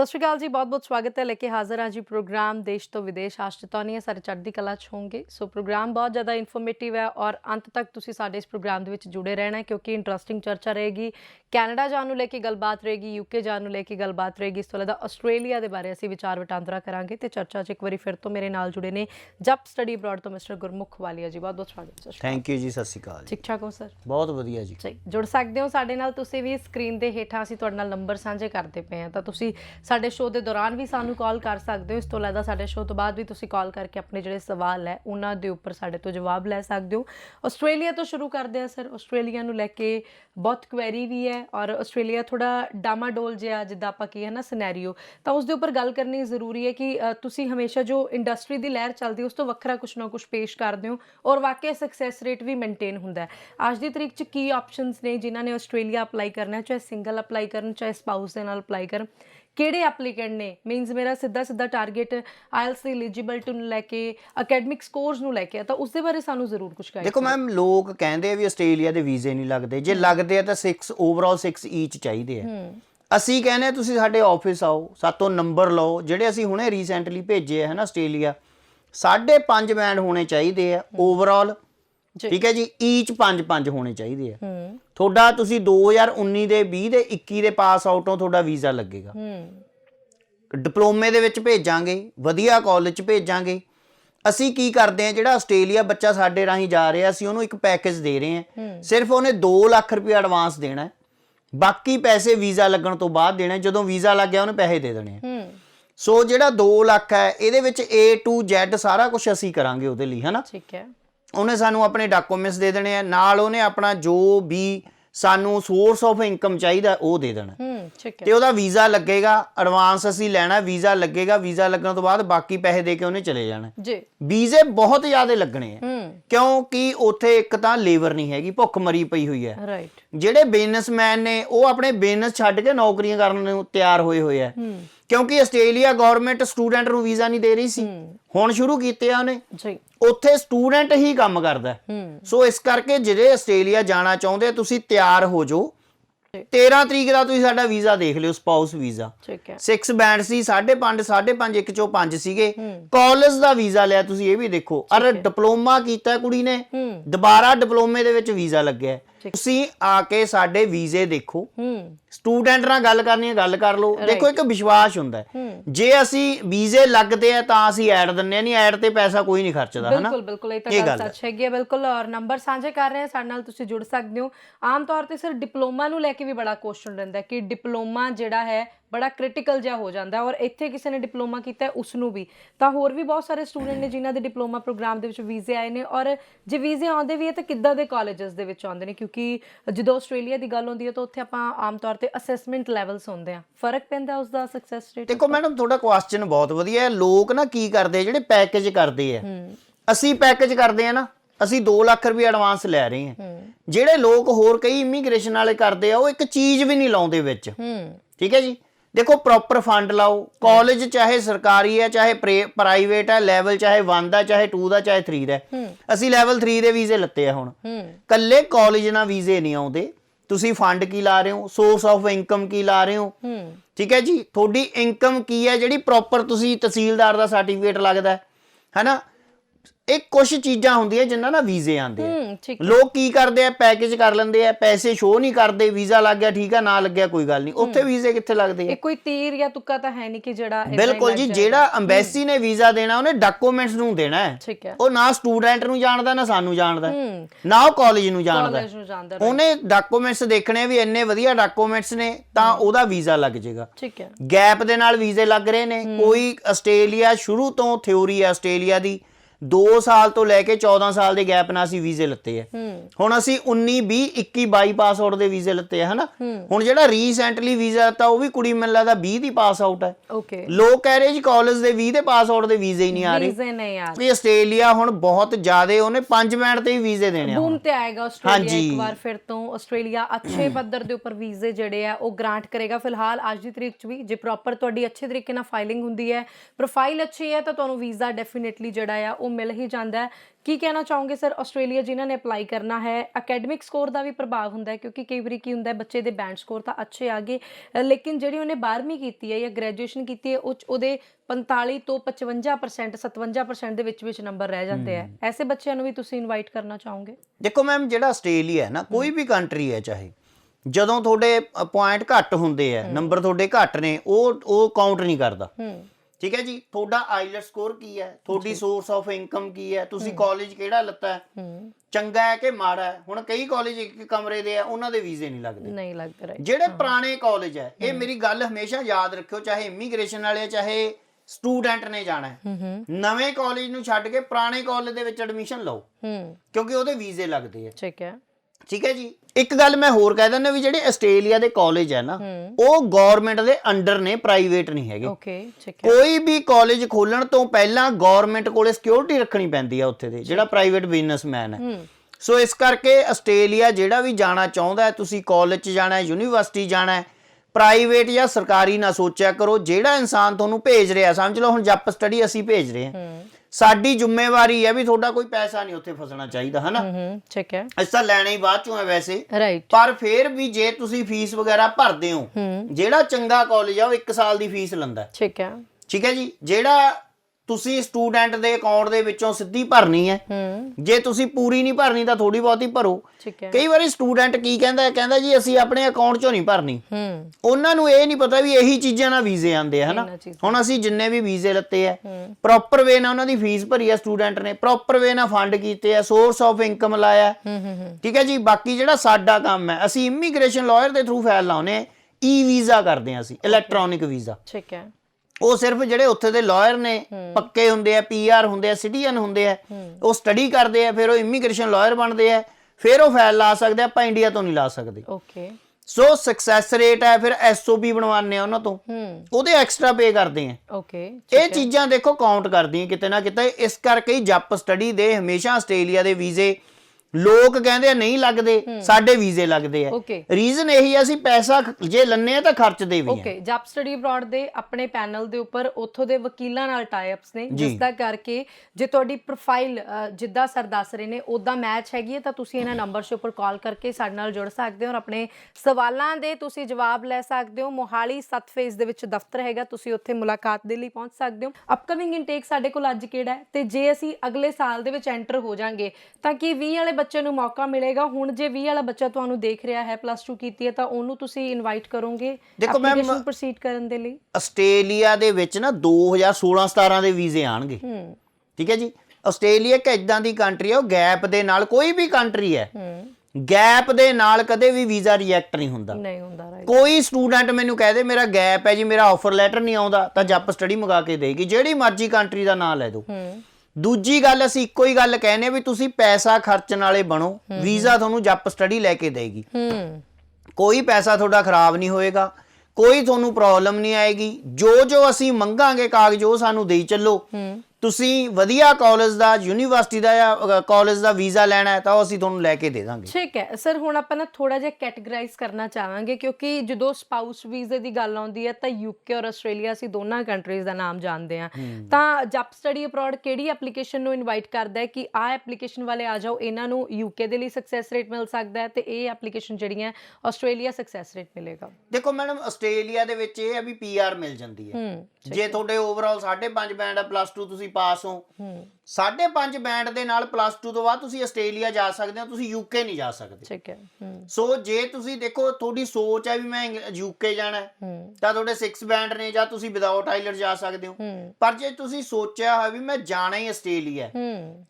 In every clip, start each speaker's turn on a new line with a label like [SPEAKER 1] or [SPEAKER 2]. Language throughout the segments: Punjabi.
[SPEAKER 1] ਸਤਿ ਸ਼੍ਰੀ ਅਕਾਲ ਜੀ ਬਹੁਤ-ਬਹੁਤ ਸਵਾਗਤ ਹੈ ਲੈ ਕੇ ਹਾਜ਼ਰ ਹਾਂ ਜੀ ਪ੍ਰੋਗਰਾਮ ਦੇਸ਼ ਤੋਂ ਵਿਦੇਸ਼ ਆਸ਼ਟਤੌਨੀ ਹੈ ਸਾਰੇ ਚੜ੍ਹਦੀ ਕਲਾ ਚ ਹੋਣਗੇ। ਸੋ ਪ੍ਰੋਗਰਾਮ ਬਹੁਤ ਜ਼ਿਆਦਾ ਇਨਫੋਰਮੇਟਿਵ ਹੈ ਔਰ ਅੰਤ ਤੱਕ ਤੁਸੀਂ ਸਾਡੇ ਇਸ ਪ੍ਰੋਗਰਾਮ ਦੇ ਵਿੱਚ ਜੁੜੇ ਰਹਿਣਾ ਕਿਉਂਕਿ ਇੰਟਰਸਟਿੰਗ ਚਰਚਾ ਰਹੇਗੀ। ਕੈਨੇਡਾ ਜਾਣ ਨੂੰ ਲੈ ਕੇ ਗੱਲਬਾਤ ਰਹੇਗੀ ਯੂਕੇ ਜਾਣ ਨੂੰ ਲੈ ਕੇ ਗੱਲਬਾਤ ਰਹੇਗੀ ਇਸ ਤੋਂ ਇਲਾਵਾ ਆਸਟ੍ਰੇਲੀਆ ਦੇ ਬਾਰੇ ਅਸੀਂ ਵਿਚਾਰ ਵਟਾਂਦਰਾ ਕਰਾਂਗੇ ਤੇ ਚਰਚਾ 'ਚ ਇੱਕ ਵਾਰੀ ਫਿਰ ਤੋਂ ਮੇਰੇ ਨਾਲ ਜੁੜੇ ਨੇ ਜਪ ਸਟੱਡੀ ਅਬਰਾਡ ਤੋਂ ਮਿਸਟਰ ਗੁਰਮੁਖ ਵਾਲੀਆ ਜੀ ਬਹੁਤ-ਬਹੁਤ ਸਵਾਗਤ ਸ਼੍ਰੀ
[SPEAKER 2] ਥੈਂਕ ਯੂ ਜੀ ਸਤਿ ਸ਼੍ਰੀ ਅਕਾਲ
[SPEAKER 1] ਠੀਕ ਠਾਕ ਹੋ ਸਰ
[SPEAKER 2] ਬਹੁਤ ਵਧੀਆ ਜੀ।
[SPEAKER 1] ਜੀ ਜੁੜ ਸਕਦੇ ਹੋ ਸਾਡੇ ਨਾਲ ਤੁਸੀਂ ਵੀ ਸਕਰੀਨ ਦੇ ਹੇਠਾਂ ਅਸੀਂ ਤੁਹਾਡੇ ਨਾਲ ਨੰਬਰ ਸਾਂਝੇ ਕਰਦੇ ਪਏ ਹਾਂ ਤਾਂ ਤੁਸੀਂ ਸਾਡੇ ਸ਼ੋਅ ਦੇ ਦੌਰਾਨ ਵੀ ਸਾਨੂੰ ਕਾਲ ਕਰ ਸਕਦੇ ਹੋ। ਇਸ ਤੋਂ ਇਲਾਵਾ ਸਾਡੇ ਸ਼ੋਅ ਤੋਂ ਬਾਅਦ ਵੀ ਤੁਸੀਂ ਕਾਲ ਕਰਕੇ ਆਪਣੇ ਜਿਹੜੇ ਸਵਾਲ ਹੈ, ਉਹਨਾਂ ਦੇ ਉੱਪਰ ਸਾਡੇ ਤੋਂ ਜਵਾਬ ਲੈ ਸਕਦੇ ਹੋ। ਆਸਟ੍ਰੇਲੀਆ ਤੋਂ ਸ਼ੁਰੂ ਕਰਦੇ ਹਾਂ ਸਰ ਆਸਟ੍ਰੇਲੀਆ ਨੂੰ ਲੈ ਕੇ ਬਹੁਤ ਕੁਐਰੀ ਵੀ ਹੈ ਔਰ ਆਸਟ੍ਰੇਲੀਆ ਥੋੜਾ ਡਾਮਾਡੋਲ ਜਿਹਾ ਜਿੱਦਾਂ ਆਪਾਂ ਕੀ ਹੈ ਨਾ ਸਿਨੈਰੀਓ ਤਾਂ ਉਸ ਦੇ ਉੱਪਰ ਗੱਲ ਕਰਨੀ ਜ਼ਰੂਰੀ ਹੈ ਕਿ ਤੁਸੀਂ ਹਮੇਸ਼ਾ ਜੋ ਇੰਡਸਟਰੀ ਦੀ ਲਹਿਰ ਚੱਲਦੀ ਉਸ ਤੋਂ ਵੱਖਰਾ ਕੁਝ ਨਾ ਕੁਝ ਪੇਸ਼ ਕਰਦੇ ਹੋ ਔਰ ਵਾਕਿਆ ਸਕਸੈਸ ਰੇਟ ਵੀ ਮੇਨਟੇਨ ਹੁੰਦਾ ਹੈ। ਅੱਜ ਦੀ ਤਰੀਕ 'ਚ ਕੀ ਆਪਸ਼ਨਸ ਨੇ ਜਿਨ੍ਹਾਂ ਨੇ ਆਸਟ੍ਰੇਲੀਆ ਅਪਲਾਈ ਕਰਨਾ ਚਾਹੇ ਸਿੰਗਲ ਅਪਲਾਈ ਕਰਨ, ਚਾਹੇ ਸਪਾਊਸ ਦੇ ਨਾਲ ਅਪਲਾਈ ਕਰਨ? ਕਿਹੜੇ ਐਪਲੀਕੈਂਟ ਨੇ? ਮੀਨਸ ਮੇਰਾ ਸਿੱਧਾ ਸਿੱਧਾ ਟਾਰਗੇਟ ਆਇਲਸ ਦੀ ਐਲੀਜੀਬਿਲਟੀ ਨੂੰ ਲੈ ਕੇ ਅਕੈਡਮਿਕ ਸਕੋਰਸ ਨੂੰ ਲੈ ਕੇ ਆ, ਤਾਂ ਉਸ ਦੇ ਬਾਰੇ ਸਾਨੂੰ ਜ਼ਰੂਰ ਕੁਝ ਗਾਈਡ
[SPEAKER 2] ਦੇਖੋ ਮੈਮ ਲੋਕ ਕਹਿੰਦੇ ਆ ਵੀ ਆਸਟ੍ਰੇਲੀਆ ਦੇ ਵੀਜ਼ੇ ਨਹੀਂ ਲੱਗਦੇ। ਜੇ ਲੱਗਦੇ ਆ ਤਾਂ 6 ਓਵਰਆਲ 6 ਈਚ ਚਾਹੀਦੇ ਆ। ਅਸੀਂ ਕਹਿੰਦੇ ਆ ਤੁਸੀਂ ਸਾਡੇ ਆਫਿਸ ਆਓ ਸਾਤੋਂ ਨੰਬਰ ਲਓ। ਜਿਹੜੇ ਅਸੀਂ ਹੁਣੇ ਰੀਸੈਂਟਲੀ ਭੇਜੇ ਆ ਹੈ ਨਾ ਆਸਟ੍ਰੇਲੀਆ ਸਾਢੇ ਪੰਜ ਬੈਂਡ ਹੋਣੇ ਚਾਹੀਦੇ ਆ ਓਵਰਆਲ। ਠੀਕ ਹੈ ਜੀ ਈਚ 5 5 ਹੋਣੇ ਚਾਹੀਦੇ ਆ।
[SPEAKER 1] ਹੂੰ।
[SPEAKER 2] ਤੁਹਾਡਾ ਤੁਸੀਂ 2019 ਦੇ 20 ਦੇ 21 ਦੇ ਪਾਸ ਆਊਟੋਂ ਤੁਹਾਡਾ ਵੀਜ਼ਾ ਲੱਗੇਗਾ।
[SPEAKER 1] ਹੂੰ।
[SPEAKER 2] ਡਿਪਲੋਮੇ ਦੇ ਵਿੱਚ ਭੇਜਾਂਗੇ ਵਧੀਆ ਕਾਲਜ 'ਚ ਭੇਜਾਂਗੇ। ਅਸੀਂ ਕੀ ਕਰਦੇ ਆ ਜਿਹੜਾ ਆਸਟ੍ਰੇਲੀਆ ਬੱਚਾ ਸਾਡੇ ਰਾਹੀਂ ਜਾ ਰਿਹਾ ਅਸੀਂ ਉਹਨੂੰ ਇੱਕ ਪੈਕੇਜ ਦੇ ਰਹੇ ਹਾਂ। ਸਿਰਫ ਉਹਨੇ 2 ਲੱਖ ਰੁਪਏ ਐਡਵਾਂਸ ਦੇਣਾ ਹੈ। ਬਾਕੀ ਪੈਸੇ ਵੀਜ਼ਾ ਲੱਗਣ ਤੋਂ ਬਾਅਦ ਦੇਣੇ ਜਦੋਂ ਵੀਜ਼ਾ ਲੱਗ ਗਿਆ ਉਹਨੇ ਪੈਸੇ ਦੇ ਦੇਣੇ ਆ
[SPEAKER 1] ਹੂੰ।
[SPEAKER 2] ਸੋ ਜਿਹੜਾ 2 ਲੱਖ ਹੈ ਇਹਦੇ ਵਿੱਚ A to Z ਸਾਰਾ ਕੁਝ ਅਸੀਂ ਕਰਾਂਗੇ ਉਹਦੇ ਲਈ ਹਨਾ
[SPEAKER 1] ਠੀਕ ਹੈ।
[SPEAKER 2] ਉਹਨੇ ਸਾਨੂੰ ਆਪਣੇ ਡਾਕੂਮੈਂਟਸ ਦੇ ਦੇਣੇ ਆ ਨਾਲ ਉਹਨੇ ਆਪਣਾ ਜੋ ਵੀ ਸਾਨੂੰ ਸੋਰਸ ਆਫ ਇਨਕਮ ਚਾਹੀਦਾ ਉਹ ਦੇ ਦੇਣਾ।
[SPEAKER 1] ਹੂੰ ਠੀਕ ਹੈ।
[SPEAKER 2] ਤੇ ਉਹਦਾ ਵੀਜ਼ਾ ਲੱਗੇਗਾ ਐਡਵਾਂਸ ਅਸੀਂ ਲੈਣਾ ਵੀਜ਼ਾ ਲੱਗੇਗਾ ਵੀਜ਼ਾ ਲੱਗਣ ਤੋਂ ਬਾਅਦ ਬਾਕੀ ਪੈਸੇ ਦੇ ਕੇ ਉਹਨੇ ਚਲੇ ਜਾਣਾ।
[SPEAKER 1] ਜੀ।
[SPEAKER 2] ਵੀਜ਼ੇ ਬਹੁਤ ਜ਼ਿਆਦਾ ਲੱਗਣੇ ਆ।
[SPEAKER 1] ਹੂੰ।
[SPEAKER 2] ਕਿਉਂਕਿ ਉੱਥੇ ਇੱਕ ਤਾਂ ਲੇਬਰ ਨਹੀਂ ਹੈਗੀ ਭੁੱਖ ਮਰੀ ਪਈ ਹੋਈ ਹੈ।
[SPEAKER 1] ਰਾਈਟ
[SPEAKER 2] ਜਿਹੜੇ ਬਿਜ਼ਨਸਮੈਨ ਨੇ ਉਹ ਆਪਣੇ ਬਿਜ਼ਨਸ ਛੱਡ ਕੇ ਨੌਕਰੀਆਂ ਕਰਨ ਨੂੰ ਤਿਆਰ ਹੋਏ ਹੋਏ ਆ। ਕਿਉਂਕਿ ਆਸਟ੍ਰੇਲੀਆ ਗਵਰਨਮੈਂਟ ਸਟੂਡੈਂਟ ਨੂੰ ਵੀਜ਼ਾ ਨਹੀਂ ਦੇ ਰਹੀ ਸੀ। ਹੁਣ ਸ਼ੁਰੂ ਕੀਤੇ ਆ ਉਹਨੇ।
[SPEAKER 1] ਜੀ।
[SPEAKER 2] ਉੱਥੇ ਸਟੂਡੈਂਟ ਹੀ ਕੰਮ ਕਰਦਾ। ਸੋ ਇਸ ਕਰਕੇ ਜਿਹੜੇ ਆਸਟ੍ਰੇਲੀਆ ਜਾਣਾ ਚਾਹੁੰਦੇ ਤੁਸੀਂ ਤਿਆਰ ਹੋ ਜਾਓ।
[SPEAKER 1] ਜੀ।
[SPEAKER 2] 13 ਤਰੀਕ ਦਾ ਤੁਸੀਂ ਸਾਡਾ ਵੀਜ਼ਾ ਦੇਖ ਲਿਓ ਸਪਾਊਸ ਵੀਜ਼ਾ
[SPEAKER 1] ਠੀਕ ਹੈ।
[SPEAKER 2] 6 ਬੈਂਡ ਸੀ 5.5 5.5 ਇੱਕ ਚੋਂ 5 ਸੀਗੇ। ਕਾਲਜ ਦਾ ਵੀਜ਼ਾ ਲਿਆ ਤੁਸੀਂ ਇਹ ਵੀ ਦੇਖੋ। ਅਰ ਡਿਪਲੋਮਾ ਕੀਤਾ ਕੁੜੀ ਨੇ। ਦੁਬਾਰਾ ਡਿਪਲੋਮੇ ਦੇ ਵਿੱਚ ਵੀਜ਼ਾ ਲੱਗਿਆ। ਤੁਸੀਂ ਆ ਕੇ ਸਾਡੇ ਵੀਜ਼ੇ ਦੇਖੋ।
[SPEAKER 1] ਹੂੰ।
[SPEAKER 2] ਸਟੂਡੈਂਟ ਨਾਲ ਗੱਲ ਕਰਨੀ ਹੈ ਗੱਲ ਕਰ ਲਓ। ਦੇਖੋ ਇੱਕ ਵਿਸ਼ਵਾਸ ਹੁੰਦਾ ਜੇ ਅਸੀਂ ਵੀਜ਼ੇ ਲੱਗਦੇ ਆ ਤਾਂ ਅਸੀਂ ਐਡ ਦਿੰਨੇ ਆ ਨਹੀਂ ਐਡ ਤੇ ਪੈਸਾ ਕੋਈ ਨਹੀਂ ਖਰਚਦਾ ਹਨਾ?
[SPEAKER 1] ਬਿਲਕੁਲ ਬਿਲਕੁਲ। ਇਹ ਤਾਂ ਗੱਲ। ਸੱਚ ਹੈਗੀ ਹੈ ਬਿਲਕੁਲ। ਔਰ ਨੰਬਰ ਸਾਂਝੇ ਕਰ ਰਹੇ ਹਾਂ। ਸਾਡੇ ਨਾਲ ਤੁਸੀਂ ਜੁੜ ਸਕਦੇ ਹੋ। ਆਮ ਤੌਰ ਤੇ ਸਰ ਡਿਪਲੋਮਾ ਨੂੰ ਲੈ ਕੇ ਵੀ ਬੜਾ ਕੁਐਸਚਨ ਰਹਿੰਦਾ ਕਿ ਡਿਪਲੋਮਾ ਜਿਹੜਾ ਹੈ ਬੜਾ ਕ੍ਰਿਟੀਕਲ ਜਿਹਾ ਹੋ ਜਾਂਦਾ ਔਰ ਇੱਥੇ ਕਿਸੇ ਨੇ ਡਿਪਲੋਮਾ ਕੀਤਾ ਉਸ ਨੂੰ ਵੀ। ਤਾਂ ਹੋਰ ਵੀ ਬਹੁਤ ਸਾਰੇ ਸਟੂਡੈਂਟ ਨੇ ਜਿਨ੍ਹਾਂ ਦੇ ਡਿਪਲੋਮਾ ਪ੍ਰੋਗਰਾਮ ਦੇ ਵਿੱਚ ਵੀਜ਼ੇ ਆਏ ਨੇ ਔਰ ਜੇ ਵੀਜ਼ੇ ਆਉਂਦੇ ਵੀ ਹੈ ਤਾਂ ਕਿੱਦਾਂ ਦੇ ਕਾਲਜਸ ਦੇ ਵਿੱਚ ਆਉਂਦੇ ਨੇ? ਕਿਉਂਕਿ ਜਦੋਂ ਆਸਟ੍ਰੇਲੀਆ ਦੀ ਗੱਲ ਹੁੰਦੀ ਹੈ ਤਾਂ ਉੱਥੇ ਆਪਾਂ ਆਮ ਤੌਰ ਤੇ ਅਸੈਸਮੈਂਟ ਲੈਵਲਸ ਹੁੰਦੇ ਆ। ਫ਼ਰਕ ਪੈਂਦਾ ਉਸ ਦਾ ਸਕਸੈਸ ਰੇਟ
[SPEAKER 2] ਦੇਖੋ ਮੈਡਮ ਤੁਹਾਡਾ ਕੁਐਸਚਨ ਬਹੁਤ ਵਧੀਆ ਹੈ। ਲੋਕ ਨਾ ਕੀ ਕਰਦੇ ਜਿਹੜੇ ਪੈਕੇਜ ਕਰਦੇ ਆ। ਅਸੀਂ ਪੈਕੇਜ ਕਰਦੇ ਆ ਨਾ ਅਸੀਂ 2 ਲੱਖ ਰੁਪਏ ਐਡਵਾਂਸ ਲੈ ਰਹੇ ਹਾਂ
[SPEAKER 1] ਹੂੰ।
[SPEAKER 2] ਜਿਹੜੇ ਲੋਕ ਹੋਰ ਕਈ ਇਮੀਗ੍ਰੇਸ਼ਨ ਵਾਲੇ ਕਰਦੇ ਆ ਉਹ ਇੱਕ ਚੀਜ਼ ਵੀ ਨਹੀਂ ਲਾਉਂਦੇ ਵਿੱਚ।
[SPEAKER 1] ਹੂੰ।
[SPEAKER 2] ਠੀਕ ਹੈ ਜੀ? ਦੇਖੋ ਪ੍ਰੋਪਰ ਫੰਡ ਲਾਓ। ਕਾਲਜ ਚਾਹੇ ਸਰਕਾਰੀ ਹੈ ਚਾਹੇ ਪ੍ਰਾਈਵੇਟ ਹੈ ਲੈਵਲ ਚਾਹੇ 1 ਦਾ ਚਾਹੇ 2 ਦਾ ਚਾਹੇ 3 ਦਾ। ਅਸੀਂ ਲੈਵਲ 3 ਦੇ ਵੀਜ਼ੇ ਲੱਤੇ ਆ ਹੁਣ। ਕੱਲੇ ਕਾਲਜ ਨਾਲ ਵੀਜ਼ੇ ਨਹੀਂ ਆਉਂਦੇ। ਤੁਸੀਂ ਫੰਡ ਕੀ ਲਾ ਰਹੇ ਹੋ? ਸੋਰਸ ਆਫ ਇਨਕਮ ਕੀ ਲਾ ਰਹੇ ਹੂੰ? ਠੀਕ ਹੈ ਜੀ? ਤੁਹਾਡੀ ਇਨਕਮ ਕੀ ਹੈ? ਜਿਹੜੀ ਪ੍ਰੋਪਰ ਤੁਸੀਂ ਤਹਿਸੀਲਦਾਰ ਦਾ ਸਰਟੀਫਿਕੇਟ ਲੱਗਦਾ ਹੈ। ਹੈਨਾ? ਇਹ ਕੁਝ ਚੀਜ਼ਾਂ ਹੁੰਦੀਆਂ ਜਿਨ੍ਹਾਂ ਨਾਲ ਵੀਜ਼ੇ ਆਉਂਦੇ ਆ।
[SPEAKER 1] ਹੂੰ
[SPEAKER 2] ਲੋਕ ਕੀ ਕਰਦੇ ਆ? ਪੈਕੇਜ ਕਰ ਲੈਂਦੇ ਆ ਪੈਸੇ ਸ਼ੋ ਨਹੀਂ ਕਰਦੇ ਵੀਜ਼ਾ ਲੱਗ ਗਿਆ ਠੀਕ ਆ ਨਾ ਲੱਗਿਆ ਕੋਈ ਗੱਲ ਨਹੀਂ। ਉੱਥੇ ਵੀਜ਼ੇ ਕਿੱਥੇ ਲੱਗਦੇ ਆ?
[SPEAKER 1] ਇਹ ਕੋਈ ਤੀਰ ਜਾਂ ਤੁੱਕਾ ਤਾਂ ਹੈ ਨਹੀਂ ਕਿ ਜਿਹੜਾ ਏਦਾਂ ਹੀ
[SPEAKER 2] ਬਿਲਕੁਲ
[SPEAKER 1] ਲੱਗ
[SPEAKER 2] ਜੀ। ਜਿਹੜਾ ਐਮਬੈਸੀ ਨੇ ਵੀਜ਼ਾ ਦੇਣਾ ਉਹਨੇ ਡਾਕੂਮੈਂਟਸ ਨੂੰ ਦੇਣਾ ਹੈ।
[SPEAKER 1] ਠੀਕ ਹੈ।
[SPEAKER 2] ਉਹ ਨਾ ਸਟੂਡੈਂਟ ਨੂੰ ਜਾਣਦਾ ਨਾ ਸਾਨੂੰ ਜਾਣਦਾ
[SPEAKER 1] ਹੂੰ।
[SPEAKER 2] ਨਾ ਉਹ ਕਾਲਜ ਨੂੰ ਜਾਣਦਾ
[SPEAKER 1] ਕਾਲਜ ਨੂੰ ਜਾਂਦਾ
[SPEAKER 2] ਉਹਨੇ ਡਾਕੂਮੈਂਟਸ ਦੇਖਣੇ ਵੀ ਇੰਨੇ ਵਧੀਆ ਡਾਕੂਮੈਂਟਸ ਨੇ ਤਾਂ ਉਹਦਾ ਵੀਜ਼ਾ ਲੱਗ ਜਾਏਗਾ।
[SPEAKER 1] ਠੀਕ ਹੈ।
[SPEAKER 2] ਗੈਪ ਦੇ ਨਾਲ ਵੀਜ਼ੇ ਲੱਗ ਰਹੇ ਨੇ। ਕੋਈ ਆਸਟ੍ਰੇਲੀਆ ਸ਼ੁਰੂ ਤੋਂ ਥਿਉਰੀ ਹੈ ਆਸਟ੍ਰੇਲੀਆ ਦੀ 2 ਸਾਲ ਤੋਂ ਲੈ ਕੇ 14 ਸਾਲ ਦੇ ਗੈਪ ਨਾਲ ਅਸੀਂ ਵੀਜ਼ੇ ਲੱਤੇ ਆ। ਹੁਣ ਅਸੀਂ 19 20 21 22 ਪਾਸ ਆਊਟ ਦੇ ਵੀਜ਼ੇ ਲੱਤੇ ਆ ਹਨਾ? ਹੁਣ ਜਿਹੜਾ ਰੀਸੈਂਟਲੀ ਵੀਜ਼ਾ ਲੱਤਾ ਉਹ ਵੀ ਕੁੜੀ ਮੈਨੂੰ ਲੱਗਦਾ 20 ਦੀ ਪਾਸ ਆਊਟ ਹੈ।
[SPEAKER 1] ਓਕੇ
[SPEAKER 2] ਲੋਕ ਕਹਿ ਰਹੇ ਜੀ ਕਾਲਜ ਦੇ 20 ਦੇ ਪਾਸ ਆਊਟ ਦੇ ਵੀਜ਼ੇ ਹੀ ਨਹੀਂ ਆ ਰਹੇ।
[SPEAKER 1] ਵੀਜ਼ੇ ਨਹੀਂ ਯਾਰ
[SPEAKER 2] ਵੀ ਆਸਟ੍ਰੇਲੀਆ ਹੁਣ ਬਹੁਤ ਜ਼ਿਆਦੇ ਉਹਨੇ 5 ਮਿੰਟ ਤੇ ਹੀ ਵੀਜ਼ੇ ਦੇਣੇ ਆ
[SPEAKER 1] ਬੂਮ ਤੇ ਆਏਗਾ ਆਸਟ੍ਰੇਲੀਆ। ਇੱਕ ਵਾਰ ਫਿਰ ਤੋਂ। ਆਸਟ੍ਰੇਲੀਆ ਅੱਛੇ ਪੱਧਰ ਦੇ ਉੱਪਰ ਵੀਜ਼ੇ ਜਿਹੜੇ ਆ ਉਹ ਗ੍ਰਾਂਟ ਕਰੇਗਾ। ਫਿਲਹਾਲ ਅੱਜ ਦੀ ਤਰੀਕ 'ਚ ਵੀ ਜੇ ਪ੍ਰੋਪਰ ਤੁਹਾਡੀ ਅੱਛੇ ਤਰੀਕੇ ਨਾਲ ਫਾਈਲਿੰਗ ਹੁੰਦੀ ਹੈ ਪ੍ਰੋਫਾਈਲ ਅੱਛੀ ਹੈ ਤਾਂ ਤੁਹਾਨੂੰ ਵੀਜ਼ਾ ਡੈਫੀਨਿਟਲੀ ਜਿਹੜਾ ਆ ਉਹ ਮਿਲ ਹੀ ਜਾਂਦਾ ਹੈ। ਕੀ ਕਹਿਣਾ ਚਾਹੋਗੇ ਸਰ? ਆਸਟ੍ਰੇਲੀਆ ਜਿਨ੍ਹਾਂ ਨੇ ਅਪਲਾਈ ਕਰਨਾ ਹੈ ਅਕੈਡਮਿਕ ਸਕੋਰ ਦਾ ਵੀ ਪ੍ਰਭਾਵ ਹੁੰਦਾ ਹੈ ਕਿਉਂਕਿ ਕਈ ਵਾਰੀ ਕੀ ਹੁੰਦਾ ਹੈ ਬੱਚੇ ਦੇ ਬੈਂਡ ਸਕੋਰ ਤਾਂ ਅੱਛੇ ਆ ਗਏ ਲੇਕਿਨ ਜਿਹੜੀ ਉਹਨੇ 12ਵੀਂ ਕੀਤੀ ਹੈ ਜਾਂ ਗ੍ਰੈਜੂਏਸ਼ਨ ਕੀਤੀ ਹੈ ਉਹ ਉਹਦੇ 45 ਤੋਂ 55% 57% ਦੇ ਵਿੱਚ ਵਿੱਚ ਨੰਬਰ ਰਹਿ ਜਾਂਦੇ ਆ। ਐਸੇ ਬੱਚਿਆਂ ਨੂੰ ਵੀ ਤੁਸੀਂ ਇਨਵਾਈਟ ਕਰਨਾ ਚਾਹੋਗੇ?
[SPEAKER 2] ਦੇਖੋ ਮੈਮ ਜਿਹੜਾ ਆਸਟ੍ਰੇਲੀਆ ਹੈ ਨਾ ਕੋਈ ਵੀ ਕੰਟਰੀ ਹੈ ਚਾਹੇ ਜਦੋਂ ਤੁਹਾਡੇ ਪੁਆਇੰਟ ਘੱਟ ਹੁੰਦੇ ਆ ਨੰਬਰ ਤੁਹਾਡੇ ਘੱਟ ਨੇ ਉਹ ਉਹ ਕਾਊਂਟ ਨਹੀਂ ਕਰਦਾ।
[SPEAKER 1] ਹੂੰ।
[SPEAKER 2] ਠੀਕ ਹੈ ਜੀ? ਤੁਹਾਡਾ ਆਈਲਟ ਸਕੋਰ ਕੀ ਹੈ? ਤੁਹਾਡੀ ਸੋਰਸ ਆਫ ਇਨਕਮ ਕੀ ਹੈ? ਤੁਸੀਂ ਕਾਲਜ ਕਿਹੜਾ ਲੱਤਾ ਹੈ? ਚੰਗਾ ਹੈ ਕਿ ਮਾੜਾ ਹੈ? ਹੁਣ ਕਈ ਕਾਲਜ ਇੱਕ ਕਮਰੇ ਦੇ ਆ ਉਹਨਾਂ ਦੇ ਵੀਜ਼ੇ ਨਹੀਂ ਲੱਗਦੇ।
[SPEAKER 1] ਨਹੀਂ ਲੱਗ ਰਿਹਾ
[SPEAKER 2] ਜਿਹੜੇ ਪੁਰਾਣੇ ਕਾਲਜ ਹੈ ਇਹ ਮੇਰੀ ਗੱਲ ਹਮੇਸ਼ਾ ਯਾਦ ਰੱਖਿਓ ਚਾਹੇ ਇਮੀਗ੍ਰੇਸ਼ਨ ਵਾਲੇ ਚਾਹੇ ਸਟੂਡੈਂਟ ਨੇ ਜਾਣਾ ਹੈ। ਨਵੇਂ ਕਾਲਜ ਨੂੰ ਛੱਡ ਕੇ ਪੁਰਾਣੇ ਕਾਲਜ ਦੇ ਵਿੱਚ ਐਡਮਿਸ਼ਨ ਲਓ। ਕਿਉਂਕਿ ਉਹਦੇ ਵੀਜ਼ੇ ਲੱਗਦੇ ਆ।
[SPEAKER 1] ਠੀਕ ਹੈ।
[SPEAKER 2] ਠੀਕ ਹੈ ਜੀ? ਇੱਕ ਗੱਲ ਮੈਂ ਹੋਰ ਕਹਿ ਦਿੰਦਾ ਵੀ ਜਿਹੜੇ ਆਸਟ੍ਰੇਲੀਆ ਦੇ ਕਾਲਜ ਹੈ ਨਾ ਉਹ ਗਵਰਨਮੈਂਟ ਦੇ ਅੰਡਰ ਨੇ ਪ੍ਰਾਈਵੇਟ ਨਹੀਂ ਹੈਗੇ।
[SPEAKER 1] ਓਕੇ ਠੀਕ ਹੈ।
[SPEAKER 2] ਕੋਈ ਵੀ ਕਾਲਜ ਖੋਲਣ ਤੋਂ ਪਹਿਲਾਂ ਗਵਰਨਮੈਂਟ ਕੋਲੇ ਸਿਕਿਉਰਿਟੀ ਰੱਖਣੀ ਪੈਂਦੀ ਆ ਉੱਥੇ ਦੇ ਜਿਹੜਾ ਪ੍ਰਾਈਵੇਟ ਬਿਜ਼ਨਸਮੈਨ ਹੈ। ਸੋ ਇਸ ਕਰਕੇ ਆਸਟ੍ਰੇਲੀਆ ਜਿਹੜਾ ਵੀ ਜਾਣਾ ਚਾਹੁੰਦਾ ਹੈ ਤੁਸੀਂ ਕਾਲਜ 'ਚ ਜਾਣਾ ਹੈ ਯੂਨੀਵਰਸਿਟੀ ਜਾਣਾ ਹੈ ਪ੍ਰਾਈਵੇਟ ਜਾਂ ਸਰਕਾਰੀ ਨਾ ਸੋਚਿਆ ਕਰੋ ਜਿਹੜਾ ਇਨਸਾਨ ਤੁਹਾਨੂੰ ਭੇਜ ਰਿਹਾ ਸਮਝ ਲਓ ਹੁਣ ਜੱਪ ਸਟੱਡੀ ਅਸੀਂ ਭੇਜ ਰਹੇ ਹੂੰ। ਸਾਡੀ ਜ਼ਿੰਮੇਵਾਰੀ ਹੈ ਵੀ ਤੁਹਾਡਾ ਕੋਈ ਪੈਸਾ ਨਹੀਂ ਉੱਥੇ ਫਸਣਾ ਚਾਹੀਦਾ ਹਨਾ?
[SPEAKER 1] ਹੂੰ ਠੀਕ ਹੈ।
[SPEAKER 2] ਅਸੀਂ ਤਾਂ ਲੈਣਾ ਹੀ ਬਾਅਦ ਚੋਂ ਹੈ ਵੈਸੇ।
[SPEAKER 1] ਰਾਈਟ
[SPEAKER 2] ਪਰ ਫਿਰ ਵੀ ਜੇ ਤੁਸੀਂ ਫੀਸ ਵਗੈਰਾ ਭਰਦੇ ਹੋ
[SPEAKER 1] ਹੂੰ
[SPEAKER 2] ਜਿਹੜਾ ਚੰਗਾ ਕਾਲਜ ਆ ਉਹ 1 ਸਾਲ ਦੀ ਫੀਸ ਲੈਂਦਾ। ਹੈ।
[SPEAKER 1] ਠੀਕ ਹੈ।
[SPEAKER 2] ਠੀਕ ਹੈ ਜੀ? ਜਿਹੜਾ ਤੁਸੀਂ ਸਟੂਡੈਂਟ ਦੇ ਅਕਾਊਂਟ ਦੇ ਵਿੱਚੋਂ ਸਿੱਧੀ ਭਰਨੀ ਹੈ। ਜੇ ਤੁਸੀਂ ਪੂਰੀ ਨਹੀਂ ਭਰਨੀ ਤਾਂ ਥੋੜੀ ਬਹੁਤੀ ਭਰੋ। ਕਈ ਵਾਰੀ ਸਟੂਡੈਂਟ ਕੀ ਕਹਿੰਦਾ ਹੈ? ਕਹਿੰਦਾ ਜੀ ਅਸੀਂ ਆਪਣੇ ਅਕਾਊਂਟ ਚੋਂ ਨਹੀਂ ਭਰਨੀ। ਉਹਨਾਂ ਨੂੰ ਇਹ ਨਹੀਂ ਪਤਾ ਵੀ ਇਹੀ ਚੀਜ਼ਾਂ ਨਾਲ ਵੀਜ਼ੇ ਆਉਂਦੇ ਆ ਹਨਾ। ਹੁਣ ਅਸੀਂ ਜਿੰਨੇ ਵੀ ਵੀਜ਼ੇ ਲੱਤੇ ਆ ਪ੍ਰੋਪਰ ਵੇ ਨਾਲ ਉਹਨਾਂ ਦੀ ਫੀਸ ਭਰੀ ਆ ਸਟੂਡੈਂਟ ਨੇ। ਪ੍ਰੋਪਰ ਵੇ ਨਾਲ ਫੰਡ ਕੀਤੇ ਆ ਸੋਰਸ ਆਫ ਇਨਕਮ ਲਾਇਆ। ਠੀਕ ਹੈ ਜੀ? ਬਾਕੀ ਜਿਹੜਾ ਸਾਡਾ ਕੰਮ ਹੈ ਅਸੀਂ ਇਮੀਗ੍ਰੇਸ਼ਨ ਲਾਇਰ ਦੇ ਥਰੂ ਫਾਈਲ ਲਾਉਨੇ ਈ ਵੀਜ਼ਾ ਕਰਦੇ ਆ ਅਸੀਂ ਇਲੈਕਟ੍ਰੋਨਿਕ ਵੀਜ਼ਾ
[SPEAKER 1] ਠੀਕ ਹੈ।
[SPEAKER 2] ਉਹ ਸਿਰਫ ਜਿਹੜੇ ਉੱਥੇ ਦੇ ਲਾਇਰ ਨੇ ਪੱਕੇ ਹੁੰਦੇ ਆ ਪੀਆਰ ਹੁੰਦੇ ਆ ਸਿਟੀਜ਼ਨ ਹੁੰਦੇ ਆ ਉਹ ਸਟੱਡੀ ਕਰਦੇ ਆ ਫਿਰ ਉਹ ਇਮੀਗ੍ਰੇਸ਼ਨ ਲਾਇਰ ਬਣਦੇ ਆ ਫਿਰ ਉਹ ਫਾਈਲ ਲਾ ਸਕਦੇ ਆ ਆਪਾਂ ਇੰਡੀਆ ਤੋਂ ਨਹੀਂ ਲਾ ਸਕਦੇ।
[SPEAKER 1] ਓਕੇ
[SPEAKER 2] ਸੋ ਸਕਸੈਸ ਰੇਟ ਹੈ ਫਿਰ ਐਸਓਪੀ ਬਣਵਾਉਂਦੇ ਆ ਉਹਨਾਂ ਤੋਂ। ਉਹਦੇ ਐਕਸਟਰਾ ਪੇ ਕਰਦੇ ਆ।
[SPEAKER 1] ਓਕੇ
[SPEAKER 2] ਇਹ ਚੀਜ਼ਾਂ ਦੇਖੋ ਕਾਊਂਟ ਕਰਦੀਆਂ ਕਿਤੇ ਨਾ ਕਿਤੇ ਇਸ ਕਰਕੇ ਹੀ ਜੱਪ ਸਟੱਡੀ ਦੇ ਹਮੇਸ਼ਾ ਆਸਟ੍ਰੇਲੀਆ ਦੇ ਵੀਜ਼ੇ ਲੋਕ ਕਹਿੰਦੇ ਆ ਨਹੀਂ ਲੱਗਦੇ ਸਾਡੇ ਵੀਜ਼ੇ ਲੱਗਦੇ ਆ। ਰੀਜ਼ਨ ਇਹੀ ਆ ਅਸੀਂ ਪੈਸਾ ਖ- ਜੇ ਲੰਨੇ ਆ ਤਾਂ ਖਰਚਦੇ ਵੀ ਆ।
[SPEAKER 1] ਓਕੇ ਜਬ ਸਟੱਡੀ ਅਬਰਾਡ ਦੇ ਆਪਣੇ ਪੈਨਲ ਦੇ ਉੱਪਰ ਉੱਥੋਂ ਦੇ ਵਕੀਲਾਂ ਨਾਲ ਟਾਈ ਅਪਸ ਨੇ ਜਿਸ ਦਾ ਕਰਕੇ ਜੇ ਤੁਹਾਡੀ ਪ੍ਰੋਫਾਈਲ ਜਿੱਦਾਂ ਸਰ ਦੱਸ ਰਹੇ ਨੇ ਉਦਾਂ ਮੈਚ ਹੈਗੀ ਹੈ ਤਾਂ ਤੁਸੀਂ ਇਹਨਾਂ ਨੰਬਰਸ ਉੱਪਰ ਕਾਲ ਕਰਕੇ ਸਾਡੇ ਨਾਲ ਜੁੜ ਸਕਦੇ ਹੋ ਔਰ ਆਪਣੇ ਸਵਾਲਾਂ ਦੇ ਤੁਸੀਂ ਜਵਾਬ ਲੈ ਸਕਦੇ ਹੋ। ਮੋਹਾਲੀ 7 ਫੇਜ਼ ਦੇ ਵਿੱਚ ਦਫ਼ਤਰ ਹੈਗਾ ਤੁਸੀਂ ਉੱਥੇ ਮੁਲਾਕਾਤ ਦੇ ਲਈ ਪਹੁੰਚ ਸਕਦੇ ਹੋ। ਅਪਕਮਿੰਗ ਇਨਟੇਕ ਸਾਡੇ ਕੋਲ ਅੱਜ ਕਿਹੜਾ ਹੈ? ਤੇ ਜੇ ਅਸੀਂ ਅਗਲੇ ਸਾਲ ਦੇ ਵਿੱਚ ਐਂਟਰ ਹੋ ਜਾਾਂਗੇ ਤਾਂ ਕਿ 20 ਵਾਲੇ ਬੱਚੇ ਨੂੰ ਮੌਕਾ ਮਿਲੇਗਾ। ਹੁਣ ਜੇ 20 ਵਾਲਾ ਬੱਚਾ ਤੁਹਾਨੂੰ ਦੇਖ ਰਿਹਾ ਹੈ ਪਲੱਸ 2 ਕੀਤੀ ਹੈ ਤਾਂ ਉਹਨੂੰ ਤੁਸੀਂ ਇਨਵਾਈਟ ਕਰੋਗੇ
[SPEAKER 2] ਦੇਖੋ ma'am,
[SPEAKER 1] ਐਪਲੀਕੇਸ਼ਨ ਪ੍ਰੋਸੀਡ ਕਰਨ ਦੇ ਲਈ।
[SPEAKER 2] ਆਸਟ੍ਰੇਲੀਆ ਦੇ ਵਿੱਚ ਨਾ 2016 17 ਦੇ ਵੀਜ਼ੇ ਆਣਗੇ।
[SPEAKER 1] ਹੂੰ।
[SPEAKER 2] ਠੀਕ ਹੈ ਜੀ? ਆਸਟ੍ਰੇਲੀਆ ਇੱਕ ਇਦਾਂ ਦੀ ਕੰਟਰੀ ਹੈ ਉਹ ਗੈਪ ਦੇ ਨਾਲ ਕੋਈ ਵੀ ਕੰਟਰੀ ਹੈ
[SPEAKER 1] ਹੂੰ
[SPEAKER 2] ਗੈਪ ਦੇ ਨਾਲ ਕਦੇ ਵੀ ਵੀਜ਼ਾ ਰਿਜੈਕਟ ਨਹੀਂ ਹੁੰਦਾ।
[SPEAKER 1] ਨਹੀਂ ਹੁੰਦਾ ਰਾਈਟ
[SPEAKER 2] ਕੋਈ ਸਟੂਡੈਂਟ ਮੈਨੂੰ ਕਹਿ ਦੇ ਮੇਰਾ ਗੈਪ ਹੈ ਜੀ ਮੇਰਾ ਆਫਰ ਲੈਟਰ ਨਹੀਂ ਆਉਂਦਾ ਤਾਂ ਜੱਪ ਸਟੱਡੀ ਮੰਗਾ ਕੇ ਦੇਗੀ। ਜਿਹੜੀ ਮਰਜ਼ੀ ਕੰਟਰੀ ਦਾ ਨਾਂ ਲੈ ਦਿਓ।
[SPEAKER 1] ਹੂੰ।
[SPEAKER 2] ਦੂਜੀ ਗੱਲ ਅਸੀਂ ਇੱਕੋ ਹੀ ਗੱਲ ਕਹਿੰਦੇ ਆ ਵੀ ਤੁਸੀਂ ਪੈਸਾ ਖਰਚਣ ਵਾਲੇ ਬਣੋ ਵੀਜ਼ਾ ਤੁਹਾਨੂੰ ਜੱਪ ਸਟੱਡੀ ਲੈ ਕੇ ਦੇਗੀ।
[SPEAKER 1] ਹੂੰ।
[SPEAKER 2] ਕੋਈ ਪੈਸਾ ਤੁਹਾਡਾ ਖਰਾਬ ਨਹੀਂ ਹੋਏਗਾ ਕੋਈ ਤੁਹਾਨੂੰ ਪ੍ਰੋਬਲਮ ਨਹੀਂ ਆਏਗੀ ਜੋ ਜੋ ਅਸੀਂ ਮੰਗਾਂਗੇ ਕਾਗਜ਼ ਉਹ ਸਾਨੂੰ ਦੇਈ ਚੱਲੋ।
[SPEAKER 1] ਹੂੰ।
[SPEAKER 2] ਤੁਸੀਂ ਵਧੀਆ ਕਾਲਜ ਦਾ ਯੂਨੀਵਰਸਿਟੀ ਦਾ ਜਾਂ ਕਾਲਜ ਦਾ ਵੀਜ਼ਾ ਲੈਣਾ ਹੈ ਤਾਂ ਉਹ ਅਸੀਂ ਤੁਹਾਨੂੰ ਲੈ ਕੇ ਦੇ ਦਾਂਗੇ।
[SPEAKER 1] ਠੀਕ ਹੈ। ਸਰ ਹੁਣ ਆਪਾਂ ਨਾ ਥੋੜਾ ਜਿਹਾ ਕੈਟੇਗਰਾਈਜ਼ ਕਰਨਾ ਚਾਹਾਂਗੇ ਕਿਉਂਕਿ ਜਦੋਂ ਸਪਾਊਸ ਵੀਜ਼ੇ ਦੀ ਗੱਲ ਆਉਂਦੀ ਹੈ ਤਾਂ ਯੂਕੇ ਔਰ ਆਸਟ੍ਰੇਲੀਆ ਅਸੀਂ ਦੋਨਾਂ ਕੰਟਰੀਜ਼ ਦਾ ਨਾਮ ਜਾਣਦੇ ਹਾਂ। ਤਾਂ ਜਪ ਸਟੱਡੀ ਅਬਰਾਡ ਕਿਹੜੀ ਐਪਲੀਕੇਸ਼ਨ ਨੂੰ ਇਨਵਾਈਟ ਕਰਦਾ ਹੈ ਕਿ ਆਹ ਐਪਲੀਕੇਸ਼ਨ ਵਾਲੇ ਆ ਜਾਓ ਇਹਨਾਂ ਨੂੰ ਯੂਕੇ ਦੇ ਲਈ ਸਕਸੈਸ ਰੇਟ ਮਿਲ ਸਕਦਾ ਹੈ ਤੇ ਇਹ ਐਪਲੀਕੇਸ਼ਨ ਜਿਹੜੀਆਂ ਆਸਟ੍ਰੇਲੀਆ ਸਕਸੈਸ ਰੇਟ ਮਿਲੇਗਾ।
[SPEAKER 2] ਦੇਖੋ ਮੈਡਮ ਆਸਟ੍ਰੇਲੀਆ ਦੇ ਵਿੱਚ ਇਹ ਹੈ ਵੀ ਪੀਆਰ ਮਿਲ ਜਾਂਦੀ ਹੈ। ਜੇ ਤੁਹਾਡੇ ਓਵਰਆਲ 5.5 ਬੈਂਡ ਹੈ ਪਲੱਸ 2 ਤੁਸੀਂ ਪਾਸ ਹੋ।
[SPEAKER 1] ਹੂੰ।
[SPEAKER 2] 5.5 ਬੈਂਡ ਦੇ ਨਾਲ ਪਲੱਸ 2 ਤੋਂ ਬਾਅਦ ਤੁਸੀਂ ਆਸਟ੍ਰੇਲੀਆ ਜਾ ਸਕਦੇ ਹੋ ਤੁਸੀਂ ਯੂਕੇ ਨਹੀਂ ਜਾ ਸਕਦੇ।
[SPEAKER 1] ਠੀਕ ਹੈ
[SPEAKER 2] ਸੋ ਜੇ ਤੁਸੀਂ ਦੇਖੋ ਤੁਹਾਡੀ ਸੋਚ ਹੈ ਵੀ ਮੈਂ ਯੂਕੇ ਜਾਣਾ ਤਾਂ ਤੁਹਾਡੇ 6 ਬੈਂਡ ਨੇ ਜਾਂ ਤੁਸੀਂ ਵਿਦਆਊਟ ਆਈਲਟ ਜਾ ਸਕਦੇ ਹੋ। ਪਰ ਜੇ ਤੁਸੀਂ ਸੋਚਿਆ ਹੋਇਆ ਵੀ ਮੈਂ ਜਾਣਾ ਹੀ ਆਸਟ੍ਰੇਲੀਆ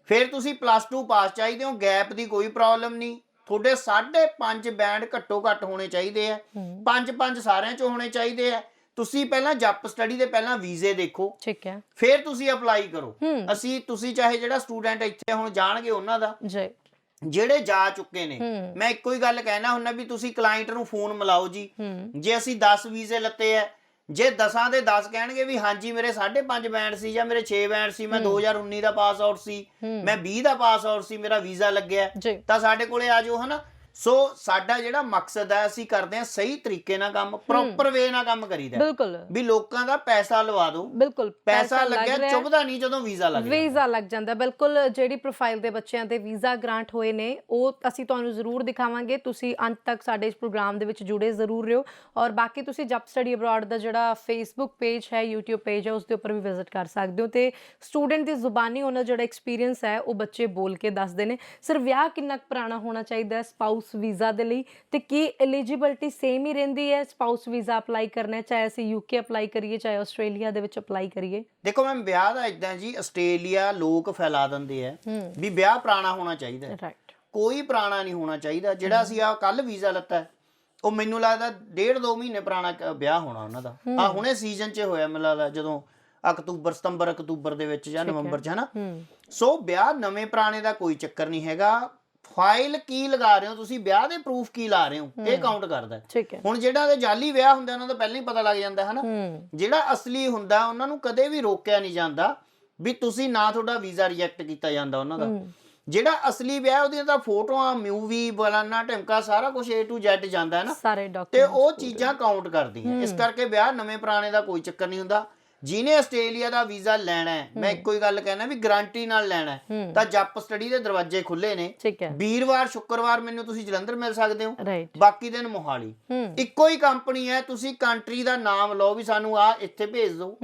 [SPEAKER 2] ਫਿਰ ਤੁਸੀਂ ਪਲੱਸ 2 ਪਾਸ ਚਾਹੀਦੇ ਹੋ ਗੈਪ ਦੀ ਕੋਈ ਪ੍ਰੋਬਲਮ ਨਹੀਂ। ਤੁਹਾਡੇ 5.5 ਬੈਂਡ ਘੱਟੋ ਘੱਟ ਹੋਣੇ ਚਾਹੀਦੇ ਆ
[SPEAKER 1] ਹੂੰ।
[SPEAKER 2] 5-5 ਸਾਰਿਆਂ ਚੋਂ ਹੋਣੇ ਚਾਹੀਦੇ ਆ ਤੁਸੀਂ ਪਹਿਲਾਂ ਜੱਪ ਸਟੱਡੀ ਦੇ ਪਹਿਲਾਂ ਵੀਜ਼ੇ ਦੇਖੋ।
[SPEAKER 1] ਠੀਕ ਹੈ।
[SPEAKER 2] ਫਿਰ ਤੁਸੀਂ ਅਪਲਾਈ ਕਰੋ। ਅਸੀਂ ਤੁਸੀਂ ਚਾਹੇ ਜਿਹੜਾ ਸਟੂਡੈਂਟ ਇੱਥੇ ਹੁਣ ਜਾਣਗੇ ਉਹਨਾਂ ਦਾ
[SPEAKER 1] ਜੀ।
[SPEAKER 2] ਜਿਹੜੇ ਜਾ ਚੁੱਕੇ ਨੇ ਮੈਂ ਇੱਕੋ ਹੀ ਗੱਲ ਕਹਿਣਾ ਹੁੰਦਾ ਵੀ ਤੁਸੀਂ ਕਲਾਇੰਟ ਨੂੰ ਫੋਨ ਮਿਲਾਓ ਜੀ। ਜੇ ਅਸੀਂ 10 ਵੀਜ਼ੇ ਲੱਤੇ ਆ ਜੇ 10ਾਂ ਦੇ 10 ਕਹਿਣਗੇ ਵੀ ਹਾਂਜੀ ਮੇਰੇ 5.5 ਬੈਂਡ ਸੀ ਜਾਂ ਮੇਰੇ 6 ਬੈਂਡ ਸੀ ਮੈਂ 2019 ਦਾ ਪਾਸ ਆਊਟ ਸੀ। ਮੈਂ 20 ਦਾ ਪਾਸ ਆਊਟ ਸੀ ਮੇਰਾ ਵੀਜ਼ਾ ਲੱਗਿਆ। ਤਾਂ ਸਾਡੇ ਕੋਲੇ ਆ ਜਾਓ ਹਨਾ। ਸੋ ਸਾਡਾ ਜਿਹੜਾ ਮਕਸਦ ਹੈ ਅਸੀਂ ਕਰਦੇ ਹਾਂ ਸਹੀ ਤਰੀਕੇ ਨਾਲ ਕੰਮ ਪ੍ਰੋਪਰ ਵੇ ਨਾਲ ਕੰਮ ਕਰੀਦਾ
[SPEAKER 1] ਬਿਲਕੁਲ।
[SPEAKER 2] ਵੀ ਲੋਕਾਂ ਦਾ ਪੈਸਾ ਲਵਾ ਦਿਓ।
[SPEAKER 1] ਬਿਲਕੁਲ
[SPEAKER 2] ਪੈਸਾ
[SPEAKER 1] ਲੱਗ
[SPEAKER 2] ਲੱਗਿਆ। ਚੁੱਭਦਾ ਨਹੀਂ ਜਦੋਂ ਵੀਜ਼ਾ ਲੱਗ ਜਾਂਦਾ।
[SPEAKER 1] ਵੀਜ਼ਾ ਲੱਗ ਜਾਂਦਾ ਬਿਲਕੁਲ। ਜਿਹੜੀ ਪ੍ਰੋਫਾਈਲ ਦੇ ਬੱਚਿਆਂ ਤੇ ਵੀਜ਼ਾ ਗ੍ਰਾਂਟ ਹੋਏ ਨੇ ਉਹ ਅਸੀਂ ਤੁਹਾਨੂੰ ਜ਼ਰੂਰ ਦਿਖਾਵਾਂਗੇ। ਤੁਸੀਂ ਅੰਤ ਤੱਕ ਸਾਡੇ ਇਸ ਪ੍ਰੋਗਰਾਮ ਦੇ ਵਿੱਚ ਜੁੜੇ ਜ਼ਰੂਰ ਰਹੋ। ਔਰ ਬਾਕੀ ਤੁਸੀਂ ਜਬ ਸਟੱਡੀ ਅਬਰਾਡ ਦਾ ਜਿਹੜਾ ਫੇਸਬੁੱਕ ਪੇਜ ਹੈ YouTube ਪੇਜ ਹੈ ਉਸ ਦੇ ਉੱਪਰ ਵੀ ਵਿਜ਼ਿਟ ਕਰ ਸਕਦੇ ਹੋ। ਤੇ ਸਟੂਡੈਂਟ ਦੀ ਜ਼ੁਬਾਨੀ ਉਹਨਾਂ ਜਿਹੜਾ ਐਕਸਪੀਰੀਅੰਸ ਹੈ ਉਹ ਬੱਚੇ ਬੋਲ ਕੇ ਦੱਸਦੇ ਨੇ। ਸਰ ਵਿਆਹ ਕਿੰਨਾ ਕੁ ਪੁਰਾਣਾ ਹੋਣਾ ਚਾਹੀਦਾ ਹੈ? ਸਪਾਊਸ ਵੀਜ਼ਾ ਦੇ ਲਈ ਤੇ ਕੀ ਐਲੀਜੀਬਿਲਟੀ ਸੇਮ ਹੀ ਰਹਿੰਦੀ ਹੈ? ਸਪਾਊਸ ਵੀਜ਼ਾ ਅਪਲਾਈ ਕਰਨਾ ਚਾਹੇ ਅਸੀਂ ਯੂਕੇ ਅਪਲਾਈ ਕਰੀਏ ਚਾਹੇ ਆਸਟ੍ਰੇਲੀਆ ਦੇ ਵਿੱਚ ਅਪਲਾਈ ਕਰੀਏ।
[SPEAKER 2] ਦੇਖੋ ਮੈਂ ਵਿਆਹ ਦਾ ਇਦਾਂ ਜੀ ਆਸਟ੍ਰੇਲੀਆ ਲੋਕ ਫੈਲਾ ਦਿੰਦੇ ਆ ਵੀ ਵਿਆਹ ਪੁਰਾਣਾ ਹੋਣਾ ਚਾਹੀਦਾ ਹੈ।
[SPEAKER 1] ਰਾਈਟ
[SPEAKER 2] ਕੋਈ ਪੁਰਾਣਾ ਨਹੀਂ ਹੋਣਾ ਚਾਹੀਦਾ। ਜਿਹੜਾ ਅਸੀਂ ਆ ਕੱਲ ਵੀਜ਼ਾ ਲੱਤਾ ਉਹ ਮੈਨੂੰ ਲੱਗਦਾ ਡੇਢ ਦੋ ਮਹੀਨੇ ਪੁਰਾਣਾ ਵਿਆਹ ਹੋਣਾ ਉਹਨਾਂ ਦਾ। ਆ ਹੁਣੇ ਸੀਜ਼ਨ 'ਚ ਹੋਇਆ ਮੈਨੂੰ ਲੱਗਦਾ ਜਦੋਂ ਅਕਤੂਬਰ ਸਤੰਬਰ ਅਕਤੂਬਰ ਦੇ ਵਿੱਚ ਜਾਂ ਨਵੰਬਰ 'ਚ ਹਨਾ? ਸੋ ਵਿਆਹ ਨਵੇਂ ਪੁਰਾਣੇ ਦਾ ਕੋਈ ਚੱਕਰ ਨਹੀਂ ਹੈਗਾ। ਫਾਈਲ ਕੀ ਲਗਾ ਰਹੇ ਹੋ ਤੁਸੀਂ ਵਿਆਹ ਦੇ ਪ੍ਰੂਫ ਕੀ ਲਾ ਰਹੇ ਹੋ ਇਹ ਕਾਊਂਟ ਕਰਦਾ ਹੈ।
[SPEAKER 1] ਠੀਕ ਹੈ।
[SPEAKER 2] ਹੁਣ ਜਿਹੜਾ ਦੇ ਜਾਲੀ ਵਿਆਹ ਹੁੰਦਾ ਉਹਨਾਂ ਦਾ ਪਹਿਲਾਂ ਹੀ ਪਤਾ ਲੱਗ ਜਾਂਦਾ ਹੈ ਨਾ
[SPEAKER 1] ਹੂੰ।
[SPEAKER 2] ਜਿਹੜਾ ਅਸਲੀ ਹੁੰਦਾ ਉਹਨਾਂ ਨੂੰ ਕਦੇ ਵੀ ਰੋਕਿਆ ਨਹੀਂ ਜਾਂਦਾ ਵੀ ਤੁਸੀਂ ਨਾ ਤੁਹਾਡਾ ਵੀਜ਼ਾ ਰਿਜੈਕਟ ਕੀਤਾ ਜਾਂਦਾ ਉਹਨਾਂ ਦਾ।
[SPEAKER 1] ਹੂੰ।
[SPEAKER 2] ਜਿਹੜਾ ਅਸਲੀ ਵਿਆਹ ਉਹਦੀਆਂ ਤਾਂ ਫੋਟੋਆਂ ਮੂਵੀ ਬਲਾਨਾ ਢਿਮਕਾ ਸਾਰਾ ਕੁਝ A to Z ਜਾਂਦਾ ਹੈ ਨਾ।
[SPEAKER 1] ਸਾਰੇ
[SPEAKER 2] ਤੇ ਉਹ ਚੀਜ਼ਾਂ ਕਾਊਂਟ ਕਰਦੀਆਂ। ਇਸ ਕਰਕੇ ਵਿਆਹ ਨਵੇਂ ਪੁਰਾਣੇ ਦਾ ਕੋਈ ਚੱਕਰ ਨਹੀਂ ਹੁੰਦਾ। ਜਿਹਨੇ ਆਸਟ੍ਰੇਲੀਆ ਦਾ ਵੀਜ਼ਾ ਲੈਣਾ ਹੈ ਮੈਂ ਇੱਕੋ ਹੀ ਗੱਲ ਕਹਿਣਾ ਵੀ ਗਾਰੰਟੀ ਨਾਲ ਲੈਣਾ ਹੈ। ਤਾਂ ਜੱਪ ਸਟੱਡੀ ਦੇ ਦਰਵਾਜ਼ੇ ਖੁੱਲੇ ਨੇ। ਵੀਰਵਾਰ ਸ਼ੁੱਕਰਵਾਰ ਮੈਨੂੰ ਤੁਸੀਂ ਜਲੰਧਰ ਮਿਲ ਸਕਦੇ ਹੋ। ਬਾਕੀ ਦਿਨ ਮੋਹਾਲੀ। ਇੱਕੋ ਹੀ ਕੰਪਨੀ ਹੈ ਤੁਸੀਂ ਕੰਟਰੀ ਦਾ ਨਾਮ ਲਓ ਵੀ ਸਾਨੂੰ ਆ ਇੱਥੇ ਭੇਜ ਦਿਓ।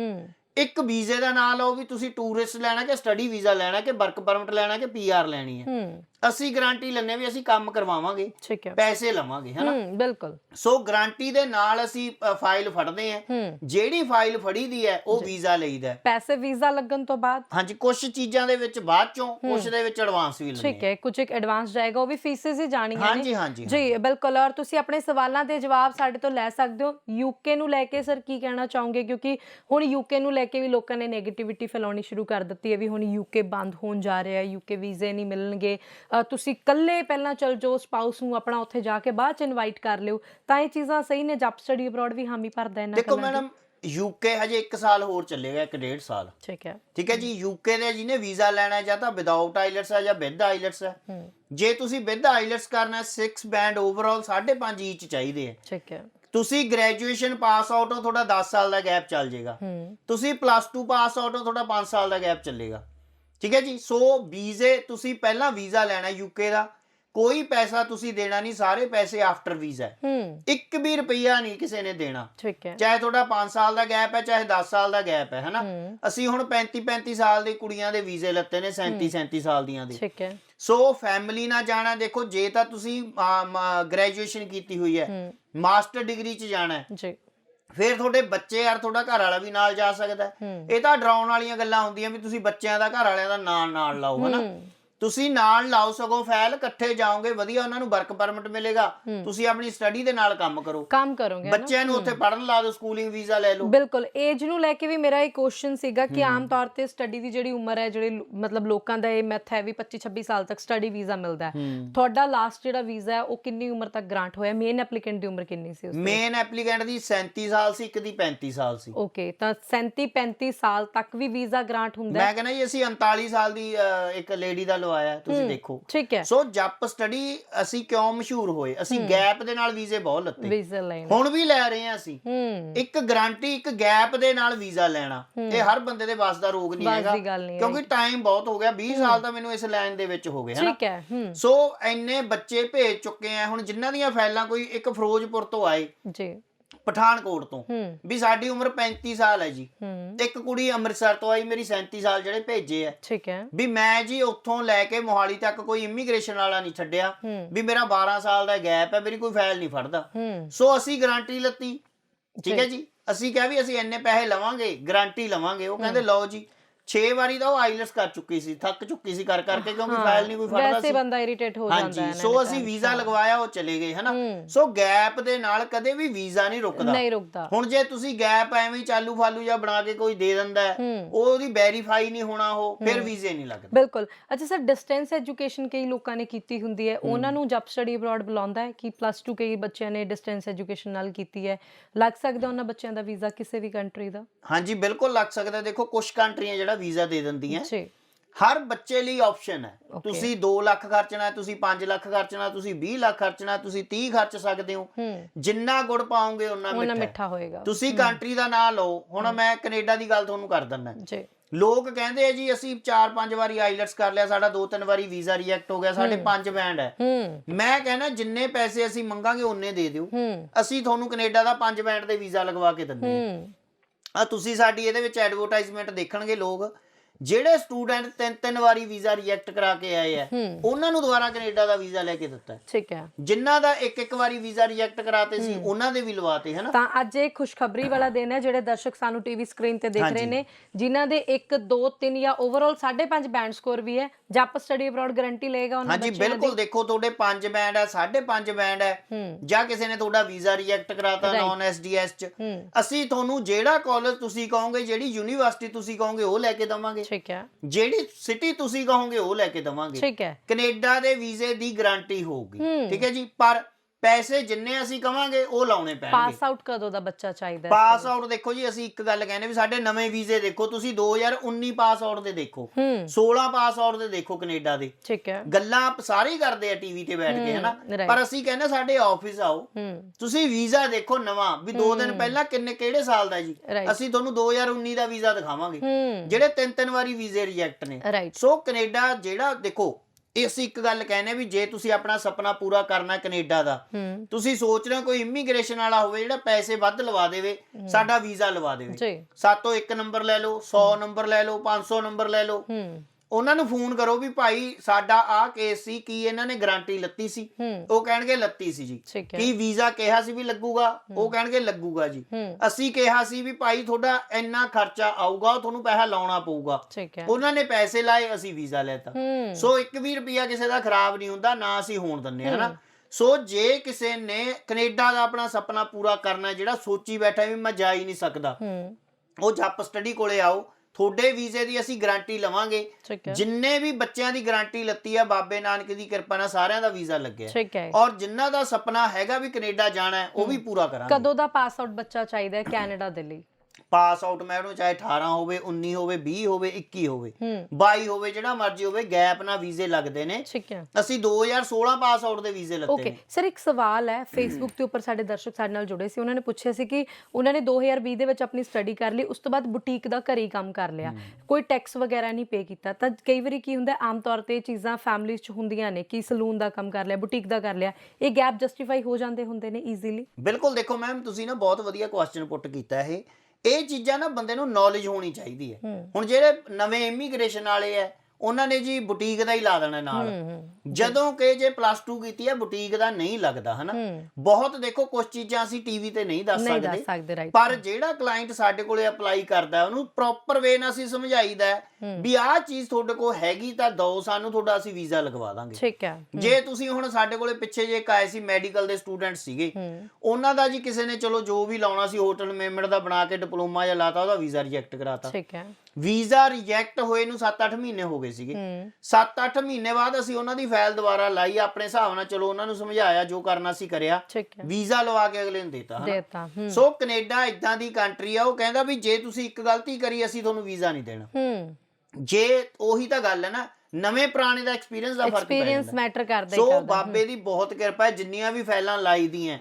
[SPEAKER 2] ਇੱਕ ਵੀਜ਼ੇ ਦਾ ਨਾਮ ਲਓ ਵੀ ਤੁਸੀਂ ਟੂਰਿਸਟ ਲੈਣਾ ਕਿ ਸਟੱਡੀ ਵੀਜ਼ਾ ਲੈਣਾ ਕਿ ਵਰਕ ਪਰਮਿਟ ਲੈਣਾ ਕਿ ਪੀਆਰ ਲੈਣੀ ਹੂੰ। ਅਸੀਂ ਗਾਰੰਟੀ ਲੈਣੇ ਵੀ ਅਸੀਂ ਕੰਮ ਕਰਵਾਵਾਂਗੇ
[SPEAKER 1] ਠੀਕ ਹੈ।
[SPEAKER 2] ਪੈਸੇ ਲਵਾਂਗੇ ਹਨਾ?
[SPEAKER 1] ਹੂੰ ਬਿਲਕੁਲ।
[SPEAKER 2] ਸੋ ਗਾਰੰਟੀ ਦੇ ਨਾਲ ਅਸੀਂ ਫਾਈਲ ਫੜਦੇ ਹੂੰ। ਜਿਹੜੀ ਫਾਈਲ ਫੜੀ ਦੀ ਹੈ ਉਹ ਵੀਜ਼ਾ ਲਈਦਾ ਹੈ।
[SPEAKER 1] ਪੈਸੇ ਵੀਜ਼ਾ ਲੱਗਣ ਤੋਂ ਬਾਅਦ?
[SPEAKER 2] ਹਾਂਜੀ ਕੁਝ ਚੀਜ਼ਾਂ ਦੇ ਵਿੱਚ ਬਾਅਦ ਚੋਂ ਕੁਝ ਦੇ ਵਿੱਚ ਐਡਵਾਂਸ ਵੀ ਲੈਣੇ
[SPEAKER 1] ਠੀਕ ਹੈ ਕੁਝ ਇੱਕ ਐਡਵਾਂਸ ਜਾਏਗਾ ਉਹ ਵੀ ਫੀਸਿਸ ਹੀ ਜਾਣੀਆਂ ਨੇ।
[SPEAKER 2] ਹਾਂਜੀ ਹਾਂਜੀ
[SPEAKER 1] ਜੀ ਬਿਲਕੁਲ ਔਰ ਤੁਸੀਂ ਆਪਣੇ ਸਵਾਲਾਂ ਦੇ ਜਵਾਬ ਸਾਡੇ ਤੋਂ ਲੈ ਸਕਦੇ ਹੋ। ਯੂਕੇ ਨੂੰ ਲੈ ਕੇ ਸਰ ਕੀ ਕਹਿਣਾ ਚਾਹੋਗੇ? ਕਿਉਂਕਿ ਹੁਣ ਯੂਕੇ ਨੂੰ ਲੈ ਕੇ ਵੀ ਲੋਕਾਂ ਨੇ 네ਗੇਟਿਵਿਟੀ ਫੈਲਾਉਣੀ ਸ਼ੁਰੂ ਕਰ ਦਿੱਤੀ ਹੈ ਵੀ ਹੁਣ ਯੂਕੇ ਬੰਦ ਹੋਣ ਜਾ ਰਿਹਾ ਹੈ ਯੂਕੇ ਵੀਜ਼ੇ ਨਹੀਂ ਮਿਲਣਗੇ। ਤੁਸੀਂ ਇਕੱਲੇ ਪਹਿਲਾਂ ਚਲ ਜਾਓ ਸਪਾਊਸ ਨੂੰ ਆਪਣਾ ਉੱਥੇ ਜਾ ਕੇ ਬਾਅਦ ਚ ਇਨਵਾਈਟ ਕਰ ਲਿਓ ਤਾਂ ਇਹ ਚੀਜ਼ਾਂ ਸਹੀ ਨੇ ਜਬ ਸਟੱਡੀ ਅਬਰਾਡ ਵੀ ਹਾਮੀ ਭਰਦਾ ਇਹਨਾਂ
[SPEAKER 2] ਦੇਖੋ। ਮੈਡਮ ਯੂਕੇ ਹਜੇ 1 ਸਾਲ ਹੋਰ ਚੱਲੇਗਾ ਇੱਕ ਡੇਢ ਸਾਲ।
[SPEAKER 1] ਠੀਕ ਹੈ।
[SPEAKER 2] ਠੀਕ ਹੈ ਜੀ ਯੂਕੇ ਦੇ ਜਿਹਨੇ ਵੀਜ਼ਾ ਲੈਣਾ ਹੈ ਜਾਂ ਤਾਂ ਵਿਦਆਊਟ ਆਈਲਟਸ ਹੈ ਜਾਂ ਵਿਦ ਆਈਲਟਸ
[SPEAKER 1] ਹੈ।
[SPEAKER 2] ਜੇ ਤੁਸੀਂ ਵਿਦ ਆਈਲਟਸ ਕਰਨਾ 6 ਬੈਂਡ ਓਵਰਆਲ 5.5 ਈਚ ਚਾਹੀਦੇ ਹੈ।
[SPEAKER 1] ਠੀਕ ਹੈ।
[SPEAKER 2] ਤੁਸੀਂ ਗ੍ਰੈਜੂਏਸ਼ਨ ਪਾਸ ਆਊਟ ਹੋ ਤੁਹਾਡਾ 10 ਸਾਲ ਦਾ ਗੈਪ ਚੱਲ ਜਾਏਗਾ। ਤੁਸੀਂ ਪਲੱਸ 2 ਪਾਸ ਆਊਟ ਹੋ ਤੁਹਾਡਾ 5 ਸਾਲ ਦਾ ਗੈਪ ਚੱਲੇਗਾ। ਠੀਕ ਹੈ ਜੀ? ਸੋ ਵੀਜ਼ੇ ਤੁਸੀਂ ਪਹਿਲਾਂ ਵੀਜ਼ਾ ਲੈਣਾ ਯੂਕੇ ਦਾ। ਕੋਈ ਪੈਸਾ ਤੁਸੀਂ ਦੇਣਾ ਨਹੀਂ ਸਾਰੇ ਪੈਸੇ ਆਫਟਰ ਵੀਜ਼ਾ
[SPEAKER 1] ਹੂੰ।
[SPEAKER 2] ਇੱਕ ਵੀ ਰੁਪਈਆ ਨਹੀਂ ਕਿਸੇ ਨੇ ਦੇਣਾ।
[SPEAKER 1] ਠੀਕ ਹੈ।
[SPEAKER 2] ਚਾਹੇ ਤੁਹਾਡਾ 5 ਸਾਲ ਦਾ ਗੈਪ ਹੈ ਚਾਹੇ 10 ਸਾਲ ਦਾ ਗੈਪ ਹੈ ਹਨਾ? ਅਸੀਂ ਹੁਣ 35 35 ਸਾਲ ਦੀ ਕੁੜੀਆਂ ਦੇ ਵੀਜ਼ੇ ਲੱਤੇ ਨੇ 37 37 ਸਾਲ ਦੀਆਂ ਦੇ।
[SPEAKER 1] ਠੀਕ ਹੈ।
[SPEAKER 2] ਸੋ ਫੈਮਿਲੀ ਨਾਲ ਜਾਣਾ ਦੇਖੋ ਜੇ ਤਾਂ ਤੁਸੀਂ ਗ੍ਰੈਜੂਏਸ਼ਨ ਕੀਤੀ ਹੋਈ ਹੈ
[SPEAKER 1] ਹੂੰ।
[SPEAKER 2] ਮਾਸਟਰ ਡਿਗਰੀ 'ਚ ਜਾਣਾ ਹੈ।
[SPEAKER 1] ਜੀ।
[SPEAKER 2] ਫਿਰ ਤੁਹਾਡੇ ਬੱਚੇ ਯਾਰ ਤੁਹਾਡਾ ਘਰ ਵਾਲਾ ਵੀ ਨਾਲ ਜਾ ਸਕਦਾ। ਇਹ ਤਾਂ ਡਰਾਉਣ ਵਾਲੀਆਂ ਗੱਲਾਂ ਹੁੰਦੀਆਂ ਵੀ ਤੁਸੀਂ ਬੱਚਿਆਂ ਦਾ ਘਰ ਵਾਲਿਆਂ ਦਾ ਨਾਲ ਨਾਲ ਲਾਓ ਹਨਾ? ਤੁਸੀਂ ਨਾਲ ਲਾਓ ਸਗੋਂ ਫਾਈਲ ਇਕੱਠੇ ਜਾਓਗੇ ਵਧੀਆ ਉਹਨਾਂ ਨੂੰ ਵਰਕ ਪਰਮਿਟ ਮਿਲੇਗਾ। ਤੁਸੀਂ ਆਪਣੀ ਸਟੱਡੀ ਦੇ ਨਾਲ ਕੰਮ ਕਰੋ।
[SPEAKER 1] ਕੰਮ ਕਰੋਗੇ
[SPEAKER 2] ਬੱਚਿਆਂ ਨੂੰ ਉੱਥੇ ਪੜਨ ਲਾ ਦਿਓ ਸਕੂਲਿੰਗ ਵੀਜ਼ਾ ਲੈ ਲਓ।
[SPEAKER 1] ਬਿਲਕੁਲ ਏਜ ਨੂੰ ਲੈ ਕੇ ਵੀ ਮੇਰਾ ਇੱਕ ਕੁਐਸਚਨ ਸੀਗਾ ਕਿ ਆਮ ਤੌਰ ਤੇ ਸਟੱਡੀ ਦੀ ਜਿਹੜੀ ਉਮਰ ਹੈ ਜਿਹੜੇ ਮਤਲਬ ਲੋਕਾਂ ਦਾ ਇਹ ਮੈਥ ਹੈ ਵੀ 25 26 ਸਾਲ ਤੱਕ ਸਟੱਡੀ ਵੀਜ਼ਾ ਮਿਲਦਾ ਹੈ। ਤੁਹਾਡਾ ਲਾਸਟ ਜਿਹੜਾ ਵੀਜ਼ਾ ਹੈ ਉਹ ਕਿੰਨੀ ਉਮਰ ਤੱਕ ਗ੍ਰਾਂਟ ਹੋਇਆ? ਮੇਨ ਐਪਲੀਕੈਂਟ ਦੀ ਉਮਰ ਕਿੰਨੀ ਸੀ ਉਸ
[SPEAKER 2] ਮੇਨ ਐਪਲੀਕੈਂਟ ਦੀ 37 ਸਾਲ ਸੀ ਇੱਕ ਦੀ 35 ਸਾਲ ਸੀ।
[SPEAKER 1] ਓਕੇ ਤਾਂ 37 35 ਸਾਲ ਤੱਕ ਵੀ ਵੀਜ਼ਾ ਗ੍ਰਾਂਟ ਹੁੰਦਾ
[SPEAKER 2] ਮੈਂ ਕਹਿੰਦਾ ਜੀ ਅਸੀਂ 39 ਸਾਲ ਦੀ ਇੱਕ ਲੇਡੀ ਦਾ ਲਵਾਇਆ ਤੁਸੀਂ ਦੇਖੋ।
[SPEAKER 1] ਠੀਕ ਹੈ।
[SPEAKER 2] ਸੋ ਜੱਪ ਸਟੱਡੀ ਅਸੀਂ ਕਿਉਂ ਮਸ਼ਹੂਰ ਹੋਏ? ਅਸੀਂ ਗੈਪ ਦੇ ਨਾਲ ਵੀਜ਼ੇ ਬਹੁਤ ਲੱਤੇ।
[SPEAKER 1] ਵੀਜ਼ਾ ਲੈਣ।
[SPEAKER 2] ਹੁਣ ਵੀ ਲੈ ਰਹੇ ਹਾਂ ਅਸੀਂ। ਇੱਕ ਗਾਰੰਟੀ ਇੱਕ ਗੈਪ ਦੇ ਨਾਲ ਵੀਜ਼ਾ ਲੈਣਾ। ਇਹ ਹਰ ਬੰਦੇ ਦੇ ਵੱਸ ਦਾ ਰੋਗ ਨਹੀਂ ਹੈਗਾ।
[SPEAKER 1] ਦੀ
[SPEAKER 2] ਕਿਉਂਕਿ ਟਾਈਮ ਬਹੁਤ ਹੋ ਗਿਆ। 20 ਸਾਲ ਤਾਂ ਮੈਨੂੰ ਇਸ ਲਾਈਨ ਦੇ ਵਿੱਚ ਹੋ ਗਏ ਹਨਾ
[SPEAKER 1] ਠੀਕ ਹੈ।
[SPEAKER 2] ਸੋ ਇੰਨੇ ਬੱਚੇ ਭੇਜ ਚੁੱਕੇ ਆ। ਹੁਣ ਜਿਨ੍ਹਾਂ ਦੀਆਂ ਫਾਈਲਾਂ ਕੋਈ ਇੱਕ ਫਿਰੋਜ਼ਪੁਰ ਤੋਂ ਆਏ
[SPEAKER 1] ਜੀ।
[SPEAKER 2] ਪਠਾਨਕੋਟ ਤੋਂ।
[SPEAKER 1] ਹੂੰ।
[SPEAKER 2] ਵੀ ਸਾਡੀ ਉਮਰ 35 ਸਾਲ ਹੈ ਜੀ।
[SPEAKER 1] ਹੂੰ।
[SPEAKER 2] ਇੱਕ ਕੁੜੀ ਅੰਮ੍ਰਿਤਸਰ ਤੋਂ ਆਈ ਮੇਰੀ 37 ਸਾਲ ਜਿਹੜੇ ਭੇਜੇ ਆ।
[SPEAKER 1] ਠੀਕ ਹੈ।
[SPEAKER 2] ਵੀ ਮੈਂ ਜੀ ਉੱਥੋਂ ਲੈ ਕੇ ਮੋਹਾਲੀ ਤੱਕ ਕੋਈ ਇਮੀਗ੍ਰੇਸ਼ਨ ਵਾਲਾ ਨਹੀਂ ਛੱਡਿਆ।
[SPEAKER 1] ਹੂੰ।
[SPEAKER 2] ਵੀ ਮੇਰਾ 12 ਸਾਲ ਦਾ ਗੈਪ ਹੈ ਮੇਰੀ ਕੋਈ ਫਾਈਲ ਨਹੀਂ ਫੜਦਾ।
[SPEAKER 1] ਹੂੰ।
[SPEAKER 2] ਸੋ ਅਸੀਂ ਗਾਰੰਟੀ ਲੱਤੀ। ਠੀਕ ਹੈ ਜੀ? ਅਸੀਂ ਕਿਹਾ ਵੀ ਅਸੀਂ ਇੰਨੇ ਪੈਸੇ ਲਵਾਂਗੇ ਗਾਰੰਟੀ ਲਵਾਂਗੇ। ਉਹ ਕਹਿੰਦੇ ਲਓ ਜੀ 6 ਵਾਰੀ ਤਾਂ ਉਹ ਆਈਲਟਸ ਕਰ ਚੁੱਕੀ ਸੀ ਥੱਕ ਚੁੱਕੀ ਸੀ ਕਰ ਕਰਕੇ ਕਿਉਂਕਿ ਫਾਈਲ ਨਹੀਂ ਕੋਈ ਫੜਦਾ
[SPEAKER 1] ਵੈਸੇ
[SPEAKER 2] ਸੀ।
[SPEAKER 1] ਬੰਦਾ ਇਰੀਟੇਟ ਹੋ ਜਾਂਦਾ
[SPEAKER 2] ਹਾਂਜੀ
[SPEAKER 1] ਹੈ
[SPEAKER 2] ਸੋ ਅਸੀਂ ਵੀਜ਼ਾ ਲਗਵਾਇਆ ਉਹ ਚਲੇ ਗਏ ਹਨਾ। ਸੋ ਗੈਪ ਦੇ ਨਾਲ ਕਦੇ ਵੀ ਵੀਜ਼ਾ ਨਹੀਂ ਰੁਕਦਾ।
[SPEAKER 1] ਨਹੀਂ ਰੁਕਦਾ।
[SPEAKER 2] ਹੁਣ ਜੇ ਤੁਸੀਂ ਗੈਪ ਐਵੇਂ ਹੀ ਚਾਲੂ ਫਾਲੂ ਜਾਂ ਬਣਾ ਕੇ ਕੋਈ ਦੇ ਦਿੰਦਾ। ਉਹ ਉਹਦੀ ਵੈਰੀਫਾਈ ਨਹੀਂ ਹੋਣਾ ਉਹ ਫਿਰ ਵੀਜ਼ੇ ਨਹੀਂ ਲੱਗਦੇ।
[SPEAKER 1] ਬਿਲਕੁਲ। ਅੱਛਾ ਸਰ ਡਿਸਟੈਂਸ ਐਜੂਕੇਸ਼ਨ ਕਈ ਲੋਕਾਂ ਨੇ ਕੀਤੀ ਹੁੰਦੀ ਹੈ। ਉਹਨਾਂ ਨੂੰ ਜਬ ਸਟੱਡੀ ਅਬਰਾਡ ਬੁਲਾਉਂਦਾ ਹੈ ਕਿ ਪਲੱਸ 2 ਕਈ ਬੱਚਿਆਂ ਨੇ ਡਿਸਟੈਂਸ ਐਜੂਕੇਸ਼ਨ ਨਾਲ ਕੀਤੀ ਹੈ। ਲੱਗ ਸਕਦਾ ਉਹਨਾਂ ਬੱਚਿਆਂ ਦਾ ਵੀਜ਼ਾ ਕਿਸੇ ਵੀ ਕੰਟਰੀ ਦਾ?
[SPEAKER 2] ਹਾਂਜੀ ਬਿਲਕੁਲ ਲੱਗ ਸਕਦਾ। ਦੇਖੋ ਕੁਝ ਕੰਟਰੀਆਂ ਜਿਹੜਾ ਵੀਜ਼ਾ ਦੇ ਦਿੰਦੀਆਂ।
[SPEAKER 1] ਜੀ।
[SPEAKER 2] ਹਰ ਬੱਚੇ ਲਈ ਆਪਸ਼ਨ ਹੈ. ਤੁਸੀਂ 2 ਲੱਖ ਖਰਚਣਾ ਹੈ, ਤੁਸੀਂ 5 ਲੱਖ ਖਰਚਣਾ ਤੁਸੀਂ 20 ਲੱਖ ਖਰਚਣਾ ਤੁਸੀਂ 30 ਖਰਚ ਸਕਦੇ ਹੋ। ਜਿੰਨਾ ਗੁੜ ਪਾਓਗੇ ਉਹਨਾਂ
[SPEAKER 1] ਉਹਨਾਂ
[SPEAKER 2] ਮਿੱਠਾ
[SPEAKER 1] ਹੋਏਗਾ।
[SPEAKER 2] ਤੁਸੀਂ ਕੰਟਰੀ ਦਾ ਨਾਂ ਲਓ। ਹੁਣ ਮੈਂ ਕੈਨੇਡਾ ਦੀ ਗੱਲ ਤੁਹਾਨੂੰ ਕਰ ਦਿੰਦਾ।
[SPEAKER 1] ਜੀ।
[SPEAKER 2] ਲੋਕ ਕਹਿੰਦੇ ਆ ਜੀ ਅਸੀਂ 4-5 ਵਾਰੀ ਆਈਲਟਸ ਕਰ ਲਿਆ ਸਾਡਾ 2-3 ਵਾਰੀ ਵੀਜ਼ਾ ਰਿਜੈਕਟ ਹੋ ਗਿਆ ਸਾਡੇ 5 ਬੈਂਡ ਹੈ। ਮੈਂ ਕਹਿੰਦਾ ਜਿੰਨੇ ਪੈਸੇ ਅਸੀਂ ਮੰਗਾਂਗੇ ਉਹਨੇ ਦੇ ਦਿਓ। ਅਸੀਂ ਤੁਹਾਨੂੰ ਕੈਨੇਡਾ ਦਾ 5 ਬੈਂਡ ਦੇ ਵੀਜ਼ਾ ਲਗਵਾ ਕੇ ਦਿੰਦੇ ਹੂੰ। ਆ ਤੁਸੀਂ ਸਾਡੀ ਇਹਦੇ ਵਿੱਚ ਐਡਵਰਟਾਈਜ਼ਮੈਂਟ ਦੇਖਣਗੇ ਲੋਕ। ਜਿਹੜੇ ਸਟੂਡੈਂਟ ਤਿੰਨ ਤਿੰਨ ਵਾਰੀ ਵੀਜ਼ਾ ਰਿਜੈਕਟ ਕਰਾ ਕੇ ਆਏ ਆ ਉਹਨਾਂ ਨੂੰ ਦੁਬਾਰਾ ਕੈਨੇਡਾ ਦਾ ਵੀਜ਼ਾ ਲੈ ਕੇ ਦਿੱਤਾ।
[SPEAKER 1] ਠੀਕ ਹੈ।
[SPEAKER 2] ਜਿਨ੍ਹਾਂ ਦਾ ਇੱਕ ਇੱਕ ਵਾਰੀ ਵੀਜ਼ਾ ਰਿਜੈਕਟ ਕਰਾਤੇ ਸੀ ਉਹਨਾਂ ਦੇ ਵੀ ਲਵਾਤੇ ਹਨਾ
[SPEAKER 1] ਤਾਂ ਅੱਜ ਇਹ ਖੁਸ਼ਖਬਰੀ ਵਾਲਾ ਦਿਨ ਹੈ ਜਿਹੜੇ ਦਰਸ਼ਕ ਸਾਨੂੰ ਟੀਵੀ ਸਕਰੀਨ ਤੇ ਦੇਖ ਰਹੇ। ਨੇ ਜਿਨ੍ਹਾਂ ਦੇ 1 2 3 ਜਾਂ ਓਵਰਆਲ 5.5 ਬੈਂਡ ਸਕੋਰ ਵੀ ਹੈ ਜੱਪ ਸਟੱਡੀ ਅਬਰਾਡ ਗਾਰੰਟੀ ਲਏਗਾ ਉਹਨਾਂ
[SPEAKER 2] ਹਾਂਜੀ ਬਿਲਕੁਲ ਦੇਖੋ ਤੁਹਾਡੇ 5 ਬੈਂਡ ਹੈ 5.5 ਬੈਂਡ ਹੈ ਜਾਂ ਕਿਸੇ ਨੇ ਤੁਹਾਡਾ ਵੀਜ਼ਾ ਰਿਜੈਕਟ ਕਰਾਤਾ. ਨਾਨ ਐਸਡੀਐਸ ਚ। ਅਸੀਂ ਤੁਹਾਨੂੰ ਜਿਹੜਾ ਕਾਲਜ ਤੁਸੀਂ ਕਹੋਗੇ ਜਿਹੜੀ ਯੂਨੀਵਰਸਿਟੀ ਤੁਸੀਂ ਕਹੋਗੇ ਉਹ ਲੈ ਕੇ ਦਵਾਂਗੇ।
[SPEAKER 1] ਠੀਕ ਹੈ।
[SPEAKER 2] ਜਿਹੜੀ ਸਿਟੀ ਤੁਸੀਂ ਕਹੋਗੇ ਉਹ ਲੈ ਕੇ ਦਵਾਂਗੇ।
[SPEAKER 1] ਠੀਕ ਹੈ।
[SPEAKER 2] ਕੈਨੇਡਾ ਦੇ ਵੀਜ਼ੇ ਦੀ ਗਾਰੰਟੀ ਹੋਊਗੀ। ਠੀਕ ਹੈ ਜੀ ਪਰ ਪੈਸੇ ਜਿੰਨੇ ਅਸੀਂ ਕਵਾਂਗੇ ਉਹ ਲਾਉਣੇ ਪੈਣਗੇ।
[SPEAKER 1] ਪਾਸ ਆਊਟ ਕਦੋਂ ਦਾ ਬੱਚਾ ਚਾਹੀਦਾ ਹੈ
[SPEAKER 2] ਪਾਸ ਆਊਟ ਦੇਖੋ ਜੀ ਅਸੀਂ ਇੱਕ ਗੱਲ ਕਹਿੰਦੇ ਵੀ ਸਾਡੇ ਨਵੇਂ ਵੀਜ਼ੇ ਦੇਖੋ ਤੁਸੀਂ 2019 ਪਾਸ ਆਊਟ ਦੇ ਦੇਖੋ
[SPEAKER 1] ਹੂੰ।
[SPEAKER 2] 16 ਪਾਸ ਆਊਟ ਦੇ ਦੇਖੋ ਕੈਨੇਡਾ ਦੇ।
[SPEAKER 1] ਠੀਕ ਹੈ।
[SPEAKER 2] ਗੱਲਾਂ ਆਪ ਸਾਰੇ ਹੀ ਕਰਦੇ ਆ ਟੀਵੀ ਤੇ ਬੈਠ ਕੇ
[SPEAKER 1] ਹੂੰ,
[SPEAKER 2] ਹਨਾ?
[SPEAKER 1] right.
[SPEAKER 2] ਪਰ ਅਸੀਂ ਕਹਿੰਦੇ ਸਾਡੇ ਆਫਿਸ ਆਓ
[SPEAKER 1] ਹੂੰ।
[SPEAKER 2] ਤੁਸੀਂ ਵੀਜ਼ਾ ਦੇਖੋ ਨਵਾਂ ਵੀ 2 ਦਿਨ ਪਹਿਲਾਂ ਕਿੰਨੇ ਕਿਹੜੇ ਸਾਲ ਦਾ ਜੀ?
[SPEAKER 1] Right.
[SPEAKER 2] ਅਸੀਂ ਤੁਹਾਨੂੰ 2019 ਦਾ ਵੀਜ਼ਾ ਦਿਖਾਵਾਂਗੇ
[SPEAKER 1] ਹੂੰ।
[SPEAKER 2] ਜਿਹੜੇ ਤਿੰਨ ਤਿੰਨ ਵਾਰੀ ਵੀਜ਼ੇ ਰਿਜੈਕਟ ਨੇ।
[SPEAKER 1] ਰਾਈਟ
[SPEAKER 2] ਸੋ ਕੈਨੇਡਾ ਜਿਹੜਾ ਦੇਖੋ ਇਹ ਅਸੀਂ ਇੱਕ ਗੱਲ ਕਹਿੰਦੇ ਵੀ ਜੇ ਤੁਸੀਂ ਆਪਣਾ ਸੁਪਨਾ ਪੂਰਾ ਕਰਨਾ ਕੈਨੇਡਾ ਦਾ ਤੁਸੀਂ ਸੋਚ ਰਹੇ ਹੋ ਕੋਈ ਇਮੀਗ੍ਰੇਸ਼ਨ ਵਾਲਾ ਹੋਵੇ ਜਿਹੜਾ ਪੈਸੇ ਵੱਧ ਲਵਾ ਦੇਵੇ ਸਾਡਾ ਵੀਜ਼ਾ ਲਵਾ ਦੇਵੇ। ਸਾਤੋਂ ਇੱਕ ਨੰਬਰ ਲੈ ਲਓ 100 ਨੰਬਰ ਲੈ ਲਓ 500 ਨੰਬਰ ਲੈ ਲਓ। ਉਹਨਾਂ ਨੂੰ ਫੋਨ ਕਰੋ ਵੀ ਭਾਈ ਸਾਡਾ ਆਹ ਕੇਸ ਸੀ ਕੀ ਇਹਨਾਂ ਨੇ ਗਾਰੰਟੀ ਲੱਤੀ ਸੀ?
[SPEAKER 1] ਹੂੰ।
[SPEAKER 2] ਉਹ ਕਹਿਣਗੇ ਲੱਤੀ ਸੀ ਜੀ।
[SPEAKER 1] ਠੀਕ ਹੈ।
[SPEAKER 2] ਕੀ ਵੀਜ਼ਾ ਕਿਹਾ ਸੀ ਵੀ ਲੱਗੂਗਾ? ਉਹ ਕਹਿਣਗੇ ਲੱਗੂਗਾ ਜੀ।
[SPEAKER 1] ਹੂੰ।
[SPEAKER 2] ਅਸੀਂ ਕਿਹਾ ਸੀ ਵੀ ਭਾਈ ਤੁਹਾਡਾ ਇੰਨਾ ਖਰਚਾ ਆਊਗਾ ਤੁਹਾਨੂੰ ਪੈਸਾ ਲਾਉਣਾ ਪਊਗਾ।
[SPEAKER 1] ਠੀਕ ਹੈ।
[SPEAKER 2] ਉਹਨਾਂ ਨੇ ਪੈਸੇ ਲਾਏ ਅਸੀਂ ਵੀਜ਼ਾ ਲੈਤਾ
[SPEAKER 1] ਹੂੰ।
[SPEAKER 2] ਸੋ ਇੱਕ ਵੀ ਰੁਪਿਆ ਕਿਸੇ ਦਾ ਖਰਾਬ ਨਹੀਂ ਹੁੰਦਾ ਨਾ ਅਸੀਂ ਹੋਣ ਹਾਂ ਹਨਾ? ਸੋ ਜੇ ਕਿਸੇ ਨੇ ਕੈਨੇਡਾ ਦਾ ਆਪਣਾ ਸੁਪਨਾ ਪੂਰਾ ਕਰਨਾ ਹੈ, ਜਿਹੜਾ ਸੋਚੀ ਬੈਠਾ ਵੀ ਮੈਂ ਜਾ ਹੀ ਨਹੀਂ ਸਕਦਾ
[SPEAKER 1] ਹੂੰ।
[SPEAKER 2] ਉਹ ਜੱਪ ਸਟੱਡੀ ਕੋਲੇ ਆਓ ਤੁਹਾਡੇ ਵੀਜ਼ੇ ਦੀ ਅਸੀਂ ਗਾਰੰਟੀ ਲਵਾਂਗੇ।
[SPEAKER 1] ਠੀਕ ਹੈ।
[SPEAKER 2] ਜਿੰਨੇ ਵੀ ਬੱਚਿਆਂ ਦੀ ਗਾਰੰਟੀ ਲੱਤੀ ਆ ਬਾਬੇ ਨਾਨਕ ਦੀ ਕਿਰਪਾ ਨਾਲ ਸਾਰਿਆਂ ਦਾ ਵੀਜ਼ਾ ਲੱਗਿਆ।
[SPEAKER 1] ਠੀਕ ਹੈ।
[SPEAKER 2] ਔਰ ਜਿਨ੍ਹਾਂ ਦਾ ਸੁਪਨਾ ਹੈਗਾ ਵੀ ਕੈਨੇਡਾ ਜਾਣਾ ਹੈ ਉਹ ਵੀ ਪੂਰਾ ਕਰਾਂਗੇ।
[SPEAKER 1] ਕਦੋਂ ਦਾ ਪਾਸ ਆਊਟ ਬੱਚਾ ਚਾਹੀਦਾ ਹੈ ਕੈਨੇਡਾ ਦੇ ਲਈ?
[SPEAKER 2] ਪਾਸ ਆਊਟ ਮੈਂ ਉਹਨੂੰ ਚਾਹੇ 18 ਹੋਵੇ 19 ਹੋਵੇ 20 ਹੋਵੇ 21 ਹੋਵੇ
[SPEAKER 1] ਹੂੰ।
[SPEAKER 2] 22 ਹੋਵੇ ਜਿਹੜਾ ਮਰਜ਼ੀ ਹੋਵੇ ਗੈਪ ਨਾਲ ਵੀਜ਼ੇ ਲੱਗਦੇ ਨੇ।
[SPEAKER 1] ਠੀਕ ਹੈ।
[SPEAKER 2] ਅਸੀਂ 2016 ਪਾਸ ਆਊਟ ਦੇ ਵੀਜ਼ੇ ਲੱਤੇ
[SPEAKER 1] ਓਕੇ ਸਰ ਇੱਕ ਸਵਾਲ ਹੈ ਫੇਸਬੁੱਕ ਦੇ ਉੱਪਰ ਸਾਡੇ ਦਰਸ਼ਕ ਸਾਡੇ ਨਾਲ ਜੁੜੇ ਸੀ ਉਹਨਾਂ ਨੇ ਪੁੱਛਿਆ ਸੀ ਕਿ ਉਹਨਾਂ ਨੇ 2020 ਦੇ ਵਿੱਚ ਆਪਣੀ ਸਟੱਡੀ ਕਰ ਲਈ ਉਸ ਤੋਂ ਬਾਅਦ ਬੁਟੀਕ ਦਾ ਘਰੇ ਹੀ ਕੰਮ ਕਰ ਲਿਆ। ਕੋਈ ਟੈਕਸ ਵਗੈਰਾ ਨਹੀਂ ਪੇ ਕੀਤਾ। ਤਾਂ ਕਈ ਵਾਰੀ ਕੀ ਹੁੰਦਾ ਆਮ ਤੌਰ ਤੇ ਇਹ ਚੀਜ਼ਾਂ ਫੈਮਿਲੀਜ਼ 'ਚ ਹੁੰਦੀਆਂ ਨੇ ਕਿ ਸਲੂਨ ਦਾ ਕੰਮ ਕਰ ਲਿਆ ਬੁਟੀਕ ਦਾ ਕਰ ਲਿਆ। ਇਹ ਗੈਪ ਜਸਟੀਫਾਈ ਹੋ ਜਾਂਦੇ ਹੁੰਦੇ ਨੇ ਈਜ਼ੀਲੀ
[SPEAKER 2] ਬਿਲਕੁਲ ਦੇਖੋ ਮੈਮ ਤੁਸੀਂ ਨਾ ਬਹੁਤ ਵਧੀਆ ਕੁਐਸਚਨ ਪੁੱਟ ਕੀਤਾ ਇਹ। ਇਹ ਚੀਜ਼ਾਂ ਨਾ ਬੰਦੇ ਨੂੰ ਨੌਲੇਜ ਹੋਣੀ ਚਾਹੀਦੀ ਹੈ। ਹੁਣ ਜਿਹੜੇ ਨਵੇਂ ਇਮੀਗ੍ਰੇਸ਼ਨ ਵਾਲੇ ਆ ਉਹਨਾਂ ਨੇ ਜੀ ਬੁਟੀਕ ਦਾ ਹੀ ਲਾ ਦੇਣਾ ਨਾਲ। ਜਦੋਂ ਕਿ ਜੇ ਪਲੱਸ 2 ਕੀਤੀ ਹੈ ਬੁਟੀਕ ਦਾ ਨਹੀਂ ਲੱਗਦਾ ਹਨਾ? ਬਹੁਤ ਦੇਖੋ ਕੁਝ ਚੀਜ਼ਾਂ ਅਸੀਂ ਟੀਵੀ ਤੇ ਨਹੀਂ ਦੱਸ ਸਕਦੇ। ਪਰ ਜਿਹੜਾ ਕਲਾਇੰਟ ਸਾਡੇ ਕੋਲੇ ਅਪਲਾਈ ਕਰਦਾ ਉਹਨੂੰ ਪ੍ਰੋਪਰ ਵੇ ਨਾਲ ਅਸੀਂ ਸਮਝਾਈਦਾ ਵੀ ਆਹ ਚੀਜ਼ ਤੁਹਾਡੇ ਕੋਲ ਹੈਗੀ ਤਾਂ ਦੋ ਸਾਨੂੰ ਤੁਹਾਡਾ ਅਸੀਂ ਵੀਜ਼ਾ ਲਗਵਾ ਦਾਂਗੇ।
[SPEAKER 1] ਠੀਕ ਹੈ।
[SPEAKER 2] ਜੇ ਤੁਸੀਂ ਹੁਣ ਸਾਡੇ ਕੋਲੇ ਪਿੱਛੇ ਜੇ ਆਏ ਸੀ ਮੈਡੀਕਲ ਦੇ ਸਟੂਡੈਂਟ ਸੀਗੇ ਉਹਨਾਂ ਦਾ ਜੀ ਕਿਸੇ ਨੇ ਚਲੋ ਜੋ ਵੀ ਲਾਉਣਾ ਸੀ ਹੋਟਲ ਮੈਂਬਰ ਦਾ ਬਣਾ ਕੇ ਡਿਪਲੋਮਾ ਜਾਂ ਲਾਤਾ ਉਹਦਾ ਵੀਜ਼ਾ ਰਿਜੈਕਟ ਕਰਾਤਾ।
[SPEAKER 1] ਠੀਕ ਹੈ।
[SPEAKER 2] ਵੀਜ਼ਾ ਰਿਜੈਕਟ ਹੋਏ ਨੂੰ 7-8 ਮਹੀਨੇ ਹੋ ਗਏ ਸੀਗੇ।
[SPEAKER 1] ਹੂੰ।
[SPEAKER 2] 7-8 ਮਹੀਨੇ ਬਾਅਦ ਅਸੀਂ ਉਹਨਾਂ ਦੀ ਫਾਈਲ ਦੁਬਾਰਾ ਲਾਈ ਆਪਣੇ ਹਿਸਾਬ ਨਾਲ ਚਲੋ ਉਹਨਾਂ ਨੂੰ ਸਮਝਾਇਆ ਜੋ ਕਰਨਾ ਸੀ ਕਰਿਆ। ਵੀਜ਼ਾ ਲਵਾ ਕੇ ਅਗਲੇ ਨੂੰ ਦੇਤਾ
[SPEAKER 1] ਦੇਤਾ ਹੂੰ।
[SPEAKER 2] ਸੋ ਕੈਨੇਡਾ ਇਦਾਂ ਦੀ ਕੰਟਰੀ ਆ ਉਹ ਕਹਿੰਦਾ ਵੀ ਜੇ ਤੁਸੀਂ ਇੱਕ ਗਲਤੀ ਕਰੀ ਅਸੀਂ ਤੁਹਾਨੂੰ ਵੀਜ਼ਾ ਨਹੀਂ ਦੇਣਾ। ਜੇ ਉਹੀ ਤਾਂ ਗੱਲ ਹੈ ਨਾ ਨਵੇਂ ਪੁਰਾਣੇ ਦਾ ਐਕਸਪੀਰੀਅੰਸ ਦਾ ਫ਼ਰਕ ਪੈ
[SPEAKER 1] ਐਕਸਪੀਰੀਅੰਸ ਮੈਟਰ ਕਰਦਾ
[SPEAKER 2] ਸੋ ਬਾਬੇ ਦੀ ਬਹੁਤ ਕਿਰਪਾ ਹੈ ਜਿੰਨੀਆਂ ਵੀ ਫਾਈਲਾਂ ਲਾਈ ਦੀਆਂ